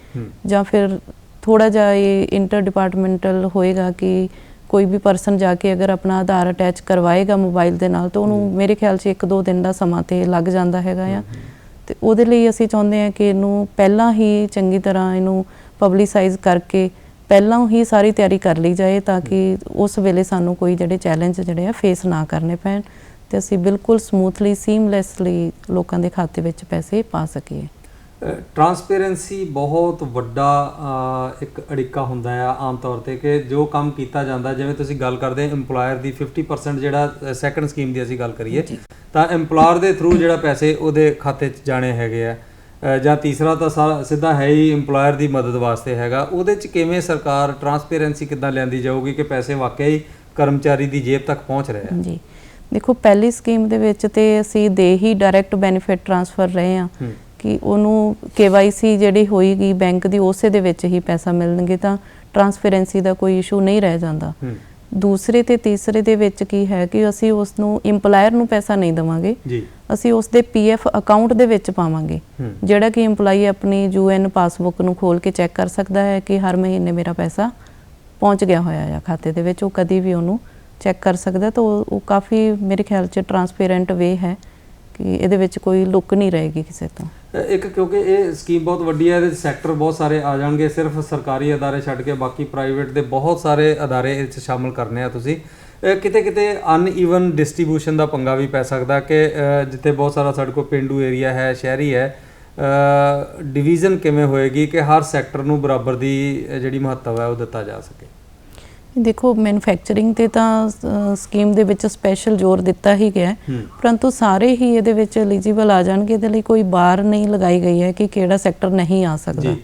ਜਾਂ ਫਿਰ ਥੋੜਾ ਜਿਹਾ ਇਹ ਇੰਟਰ ਡਿਪਾਰਟਮੈਂਟਲ ਹੋਏਗਾ ਕਿ ਕੋਈ ਵੀ ਪਰਸਨ ਜਾ ਕੇ ਅਗਰ ਆਪਣਾ ਆਧਾਰ ਅਟੈਚ ਕਰਵਾਏਗਾ ਮੋਬਾਈਲ ਦੇ ਨਾਲ ਤਾਂ ਉਹਨੂੰ ਮੇਰੇ ਖਿਆਲ 'ਚ 1-2 ਦਿਨ ਦਾ ਸਮਾਂ ਤੇ ਲੱਗ ਜਾਂਦਾ ਹੈਗਾ ਆ। ਤੇ ਉਹਦੇ ਲਈ ਅਸੀਂ ਚਾਹੁੰਦੇ ਹਾਂ ਕਿ ਇਹਨੂੰ ਪਹਿਲਾਂ ਹੀ ਚੰਗੀ ਤਰ੍ਹਾਂ ਇਹਨੂੰ ਪਬਲਿਸਾਈਜ਼ ਕਰਕੇ ਪਹਿਲਾਂ ਹੀ ਸਾਰੀ ਤਿਆਰੀ ਕਰ ਲਈ ਜਾਏ ਤਾਂ ਕਿ ਉਸ ਵੇਲੇ ਸਾਨੂੰ ਕੋਈ ਜਿਹੜੇ ਚੈਲੰਜ ਜਿਹੜੇ ਆ ਫੇਸ ਨਾ ਕਰਨੇ ਪੈਣ। ਤੇ ਅਸੀਂ ਬਿਲਕੁਲ ਸਮੂਥਲੀ ਸੀਮਲੈਸਲੀ ਲੋਕਾਂ ਦੇ ਖਾਤੇ ਵਿੱਚ ਪੈਸੇ ਪਾ ਸਕੀਏ। ਟਰਾਂਸਪੇਰੈਂਸੀ ਬਹੁਤ ਵੱਡਾ ਇੱਕ ਅੜਿੱਕਾ ਹੁੰਦਾ ਆ ਆਮ ਤੌਰ ਤੇ ਕਿ ਜੋ ਕੰਮ ਕੀਤਾ ਜਾਂਦਾ ਜਿਵੇਂ ਤੁਸੀਂ ਗੱਲ ਕਰਦੇ EMPLOYER ਦੀ 50% ਜਿਹੜਾ ਸੈਕੰਡ ਸਕੀਮ ਦੀ ਅਸੀਂ ਗੱਲ ਕਰੀਏ ਤਾਂ EMPLOYER ਦੇ ਥਰੂ ਜਿਹੜਾ ਪੈਸੇ ਉਹਦੇ ਖਾਤੇ 'ਚ ਜਾਣੇ ਹੈਗੇ ਆ। ਜਾਂ ਤੀਸਰਾ ਤਾਂ ਸਿੱਧਾ ਹੈ ਹੀ EMPLOYER ਦੀ ਮਦਦ ਵਾਸਤੇ ਹੈਗਾ। ਉਹਦੇ 'ਚ ਕਿਵੇਂ ਸਰਕਾਰ ਟਰਾਂਸਪੇਰੈਂਸੀ ਕਿੱਦਾਂ ਲਿਆਂਦੀ ਜਾਊਗੀ ਕਿ ਪੈਸੇ ਵਾਕਿਆ ਹੀ ਕਰਮਚਾਰੀ ਦੀ ਜੇਬ ਤੱਕ ਪਹੁੰਚ ਰਹੇ ਆ? ਜੀ। ਦੇਖੋ ਪਹਿਲੀ ਸਕੀਮ ਦੇ ਵਿੱਚ ਤੇ ਅਸੀਂ ਦੇ ਹੀ ਡਾਇਰੈਕਟ ਬੈਨੀਫਿਟ ਟ੍ਰਾਂਸਫਰ ਰਹੇ ਆ ਹੂੰ। ਕਿ ਉਹਨੂੰ KYC ਜਿਹੜੀ ਹੋਏਗੀ ਬੈਂਕ ਦੀ ਉਸੇ ਦੇ ਵਿੱਚ ਹੀ ਪੈਸਾ ਮਿਲਣਗੇ ਤਾਂ ਟਰਾਂਸਪੇਰੈਂਸੀ ਦਾ ਕੋਈ ਇਸ਼ੂ ਨਹੀਂ ਰਹਿ ਜਾਂਦਾ। ਦੂਸਰੇ ਤੇ ਤੀਸਰੇ ਦੇ ਵਿੱਚ ਕੀ ਹੈ ਕਿ ਅਸੀਂ ਉਸ ਨੂੰ EMPLOYER ਨੂੰ ਪੈਸਾ ਨਹੀਂ ਦੇਵਾਂਗੇ। ਜੀ। ਅਸੀਂ ਉਸ ਦੇ PF ਅਕਾਊਂਟ ਦੇ ਵਿੱਚ ਪਾਵਾਂਗੇ। ਜਿਹੜਾ ਕਿ EMPLOYEE ਆਪਣੀ UN ਪਾਸਬੁੱਕ ਨੂੰ ਖੋਲ ਕੇ ਚੈੱਕ ਕਰ ਸਕਦਾ ਹੈ ਕਿ ਹਰ ਮਹੀਨੇ ਮੇਰਾ ਪੈਸਾ ਪਹੁੰਚ ਗਿਆ ਹੋਇਆ ਹੈ ਖਾਤੇ ਦੇ ਵਿੱਚ ਉਹ ਕਦੀ ਵੀ ਉਹਨੂੰ ਚੈੱਕ ਕਰ ਸਕਦਾ ਤਾਂ ਉਹ ਕਾਫੀ ਮੇਰੇ ਖਿਆਲ 'ਚ ਟਰਾਂਸਪੇਰੈਂਟ ਵੇ ਹੈ ਕਿ ਇਹਦੇ ਵਿੱਚ ਕੋਈ ਲੁੱਕ ਨਹੀਂ ਰਹੇਗੀ ਕਿਸੇ ਤੋਂ। ਇੱਕ ਕਿਉਂਕਿ ਇਹ ਸਕੀਮ ਬਹੁਤ ਵੱਡੀ ਹੈ, ਇਹਦੇ ਸੈਕਟਰ ਬਹੁਤ ਸਾਰੇ ਆ ਜਾਣਗੇ, ਸਿਰਫ ਸਰਕਾਰੀ ਅਦਾਰੇ ਛੱਡ ਕੇ ਬਾਕੀ ਪ੍ਰਾਈਵੇਟ ਦੇ ਬਹੁਤ ਸਾਰੇ ਅਦਾਰੇ ਇਹ 'ਚ ਸ਼ਾਮਲ ਕਰਨੇ ਆ ਤੁਸੀਂ। ਕਿਤੇ ਕਿਤੇ ਅਨ ਈਵਨ ਡਿਸਟ੍ਰੀਬਿਊਸ਼ਨ ਦਾ ਪੰਗਾ ਵੀ ਪੈ ਸਕਦਾ ਕਿ ਜਿੱਥੇ ਬਹੁਤ ਸਾਰਾ ਸਾਡੇ ਕੋਲ ਪਿੰਡੂ ਏਰੀਆ ਹੈ, ਸ਼ਹਿਰੀ ਹੈ ਡਿਵੀਜ਼ਨ ਕਿਵੇਂ ਹੋਏਗੀ ਕਿ ਹਰ ਸੈਕਟਰ ਨੂੰ ਬਰਾਬਰ ਦੀ ਜਿਹੜੀ ਮਹੱਤਵ ਹੈ ਉਹ ਦਿੱਤਾ ਜਾ ਸਕੇ। ਦੇਖੋ ਮੈਨੂਫੈਕਚਰਿੰਗ ਤੇ ਤਾਂ ਸਕੀਮ ਦੇ ਵਿੱਚ ਸਪੈਸ਼ਲ ਜ਼ੋਰ ਦਿੱਤਾ ਹੀ ਗਿਆ ਪਰੰਤੂ ਸਾਰੇ ਹੀ ਇਹਦੇ ਵਿੱਚ ਐਲੀਜੀਬਲ ਆ ਜਾਣਗੇ ਇਹਦੇ ਲਈ ਕੋਈ ਬਾਰ ਨਹੀਂ ਲਗਾਈ ਗਈ ਹੈ ਕਿ ਕਿਹੜਾ ਸੈਕਟਰ ਨਹੀਂ ਆ ਸਕਦਾ।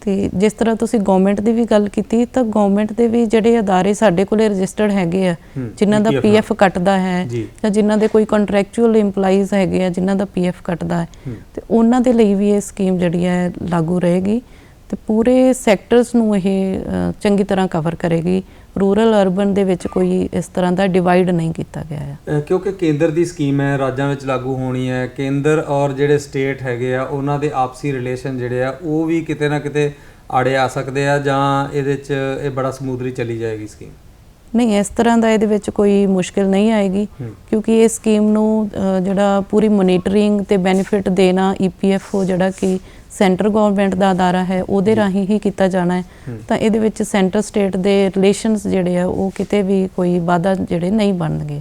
ਤੇ ਜਿਸ ਤਰ੍ਹਾਂ ਤੁਸੀਂ ਗਵਰਨਮੈਂਟ ਦੀ ਵੀ ਗੱਲ ਕੀਤੀ ਤਾਂ ਗਵਰਨਮੈਂਟ ਦੇ ਵੀ ਜਿਹੜੇ ਅਦਾਰੇ ਸਾਡੇ ਕੋਲੇ ਰਜਿਸਟਰਡ ਹੈਗੇ ਆ ਜਿਨ੍ਹਾਂ ਦਾ ਪੀਐਫ ਕੱਟਦਾ ਹੈ ਜੀ। ਜਿਨ੍ਹਾਂ ਦੇ ਕੋਈ ਕੰਟਰੈਕਚੁਅਲ EMPLOYEES ਹੈਗੇ ਆ ਜਿਨ੍ਹਾਂ ਦਾ ਪੀਐਫ ਕੱਟਦਾ ਹੂੰ। ਤੇ ਉਹਨਾਂ ਦੇ ਲਈ ਵੀ ਇਹ ਸਕੀਮ ਜਿਹੜੀ ਹੈ ਲਾਗੂ ਰਹੇਗੀ ਤੇ ਪੂਰੇ ਸੈਕਟਰਸ ਨੂੰ ਇਹ ਚੰਗੀ ਤਰ੍ਹਾਂ ਕਵਰ ਕਰੇਗੀ। ਰੂਰਲ ਅਰਬਨ ਦੇ ਵਿੱਚ ਕੋਈ ਇਸ ਤਰ੍ਹਾਂ ਦਾ ਡਿਵਾਈਡ ਨਹੀਂ ਕੀਤਾ ਗਿਆ ਹੈ ਕਿਉਂਕਿ ਕੇਂਦਰ ਦੀ ਸਕੀਮ ਹੈ ਰਾਜਾਂ ਵਿੱਚ ਲਾਗੂ ਹੋਣੀ ਹੈ ਕੇਂਦਰ ਔਰ ਜਿਹੜੇ ਸਟੇਟ ਹੈਗੇ ਆ ਉਹਨਾਂ ਦੇ ਆਪਸੀ ਰਿਲੇਸ਼ਨ ਜਿਹੜੇ ਆ ਉਹ ਵੀ ਕਿਤੇ ਨਾ ਕਿਤੇ ਆੜੇ ਆ ਸਕਦੇ ਆ ਜਾਂ ਇਹਦੇ 'ਚ ਇਹ ਬੜਾ ਸਮੂਥਲੀ ਚੱਲੀ ਜਾਏਗੀ ਸਕੀਮ ਨਹੀਂ ਇਸ ਤਰ੍ਹਾਂ ਦਾ ਇਹਦੇ ਵਿੱਚ ਕੋਈ ਮੁਸ਼ਕਿਲ ਨਹੀਂ ਆਏਗੀ। ਕਿਉਂਕਿ ਇਹ ਸਕੀਮ ਨੂੰ ਜਿਹੜਾ ਪੂਰੀ ਮੋਨੀਟਰਿੰਗ ਤੇ ਬੈਨੀਫਿਟ ਦੇਣਾ ਈਪੀਐਫਓ ਜਿਹੜਾ ਕਿ ਸੈਂਟਰ ਗਵਰਨਮੈਂਟ ਦਾ ਅਦਾਰਾ ਹੈ ਉਹਦੇ ਰਾਹੀਂ ਹੀ ਕੀਤਾ ਜਾਣਾ ਹੈ। ਤਾਂ ਇਹਦੇ ਵਿੱਚ ਸੈਂਟਰ ਸਟੇਟ ਦੇ ਰਿਲੇਸ਼ਨਸ ਜਿਹੜੇ ਆ ਉਹ ਕਿਤੇ ਵੀ ਕੋਈ ਵਾਧਾ ਜਿਹੜੇ ਨਹੀਂ ਬਣਨਗੇ।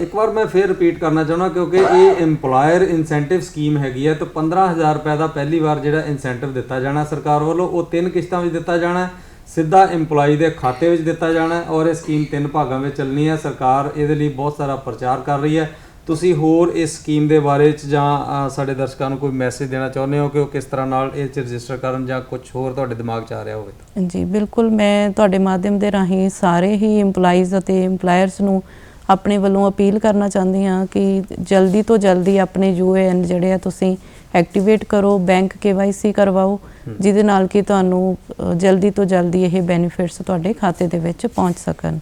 ਇੱਕ ਵਾਰ ਮੈਂ ਫੇਰ ਰਿਪੀਟ ਕਰਨਾ ਚਾਹੁੰਦਾ ਕਿਉਂਕਿ ਇਹ EMPLOYER ਇਨਸੈਂਟਿਵ ਸਕੀਮ ਹੈਗੀ ਹੈ ਤਾਂ 15000 ਰੁਪਏ ਦਾ ਪਹਿਲੀ ਵਾਰ ਜਿਹੜਾ ਇਨਸੈਂਟਿਵ ਦਿੱਤਾ ਜਾਣਾ ਸਰਕਾਰ ਵੱਲੋਂ ਉਹ ਤਿੰਨ ਕਿਸ਼ਤਾਂ ਵਿੱਚ ਦਿੱਤਾ ਜਾਣਾ। ਸਿੱਧਾ EMPLOYEE ਦੇ ਖਾਤੇ ਵਿੱਚ ਦਿੱਤਾ ਜਾਣਾ ਔਰ ਇਹ ਸਕੀਮ ਤਿੰਨ ਭਾਗਾਂ ਵਿੱਚ ਚੱਲਣੀ ਹੈ। ਸਰਕਾਰ ਇਹਦੇ ਲਈ ਬਹੁਤ ਸਾਰਾ ਪ੍ਰਚਾਰ ਕਰ ਰਹੀ ਹੈ। ਤੁਸੀਂ ਹੋਰ ਇਸ ਸਕੀਮ ਦੇ ਬਾਰੇ ਚ ਜਾਂ ਸਾਡੇ ਦਰਸ਼ਕਾਂ ਨੂੰ ਕੋਈ ਮੈਸੇਜ ਦੇਣਾ ਚਾਹੁੰਦੇ ਹੋ ਕਿ ਉਹ ਕਿਸ ਤਰ੍ਹਾਂ ਨਾਲ ਇਹ ਚ ਰਜਿਸਟਰ ਕਰਨ ਜਾਂ ਕੁਝ ਹੋਰ ਤੁਹਾਡੇ ਦਿਮਾਗ 'ਚ ਆ ਰਿਹਾ ਹੋਵੇ ਤਾਂ? ਜੀ ਬਿਲਕੁਲ ਮੈਂ ਤੁਹਾਡੇ ਮਾਧਿਅਮ ਦੇ ਰਾਹੀਂ ਸਾਰੇ ਹੀ EMPLOYEES ਅਤੇ EMPLOYERS ਨੂੰ ਆਪਣੇ ਵੱਲੋਂ ਅਪੀਲ ਕਰਨਾ ਚਾਹੁੰਦੀ ਹਾਂ ਕਿ ਜਲਦੀ ਤੋਂ ਜਲਦੀ ਆਪਣੇ ਯੂਏਐਨ ਜਿਹੜੇ ਆ ਤੁਸੀਂ ਐਕਟੀਵੇਟ ਕਰੋ ਬੈਂਕ KYC ਕਰਵਾਓ ਜਿਹਦੇ ਨਾਲ ਕਿ ਤੁਹਾਨੂੰ ਜਲਦੀ ਤੋਂ ਜਲਦੀ ਇਹ ਬੈਨੀਫਿਟਸ ਤੁਹਾਡੇ ਖਾਤੇ ਦੇ ਵਿੱਚ ਪਹੁੰਚ ਸਕਣ।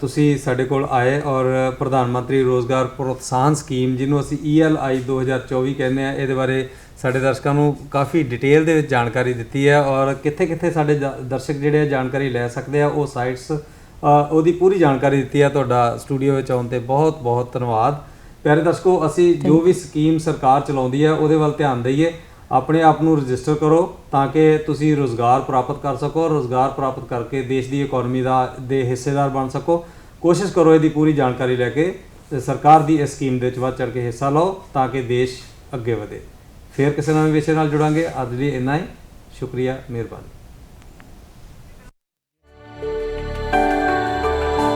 ਤੁਸੀਂ ਸਾਡੇ ਕੋਲ ਆਏ ਔਰ ਪ੍ਰਧਾਨ ਮੰਤਰੀ ਰੋਜ਼ਗਾਰ ਪ੍ਰੋਤਸਾਹਨ ਸਕੀਮ ਜਿਹਨੂੰ ਅਸੀਂ ELI 2024 ਕਹਿੰਦੇ ਆ ਇਹਦੇ ਬਾਰੇ ਸਾਡੇ ਦਰਸ਼ਕਾਂ ਨੂੰ ਕਾਫੀ ਡਿਟੇਲ ਦੇ ਵਿੱਚ ਜਾਣਕਾਰੀ ਦਿੱਤੀ ਹੈ ਔਰ ਕਿੱਥੇ-ਕਿੱਥੇ ਸਾਡੇ ਦਰਸ਼ਕ ਜਿਹੜੇ ਆ ਜਾਣਕਾਰੀ ਲੈ ਸਕਦੇ ਆ ਉਹ ਸਾਈਟਸ ਉਹਦੀ ਪੂਰੀ ਜਾਣਕਾਰੀ ਦਿੱਤੀ ਹੈ ਤੁਹਾਡਾ ਸਟੂਡੀਓ ਵਿੱਚ ਆਉਣ ਤੇ ਬਹੁਤ-ਬਹੁਤ ਧੰਨਵਾਦ। ਪਿਆਰੇ ਦਰਸ਼ਕੋ ਅਸੀਂ ਜੋ ਵੀ ਸਕੀਮ ਸਰਕਾਰ ਚਲਾਉਂਦੀ ਹੈ ਉਹਦੇ ਵੱਲ ਧਿਆਨ ਦਈਏ। ਆਪਣੇ ਆਪ ਨੂੰ ਰਜਿਸਟਰ ਕਰੋ ਤਾਂ ਕਿ ਤੁਸੀਂ ਰੋਜ਼ਗਾਰ ਪ੍ਰਾਪਤ ਕਰ ਸਕੋ, ਰੋਜ਼ਗਾਰ ਪ੍ਰਾਪਤ ਕਰਕੇ ਦੇਸ਼ ਦੀ ਇਕਨੋਮੀ ਦਾ, ਦੇ ਹਿੱਸੇਦਾਰ ਬਣ ਸਕੋ। ਕੋਸ਼ਿਸ਼ ਕਰੋ ਇਹਦੀ ਪੂਰੀ ਜਾਣਕਾਰੀ ਲੈ ਕੇ ਸਰਕਾਰ ਦੀ ਇਸ ਸਕੀਮ ਦੇ ਵਿੱਚ ਵੱਧ ਚੜ ਕੇ ਹਿੱਸਾ ਲਓ ਤਾਂ ਕਿ ਦੇਸ਼ ਅੱਗੇ ਵਧੇ। ਫਿਰ ਕਿਸੇ ਨਵੇਂ ਵਿਸ਼ੇ ਨਾਲ ਜੁੜਾਂਗੇ। ਅੱਜ ਲਈ ਇੰਨਾ ਹੀ। ਸ਼ੁਕਰੀਆ, ਮਿਹਰਬਾਨੀ।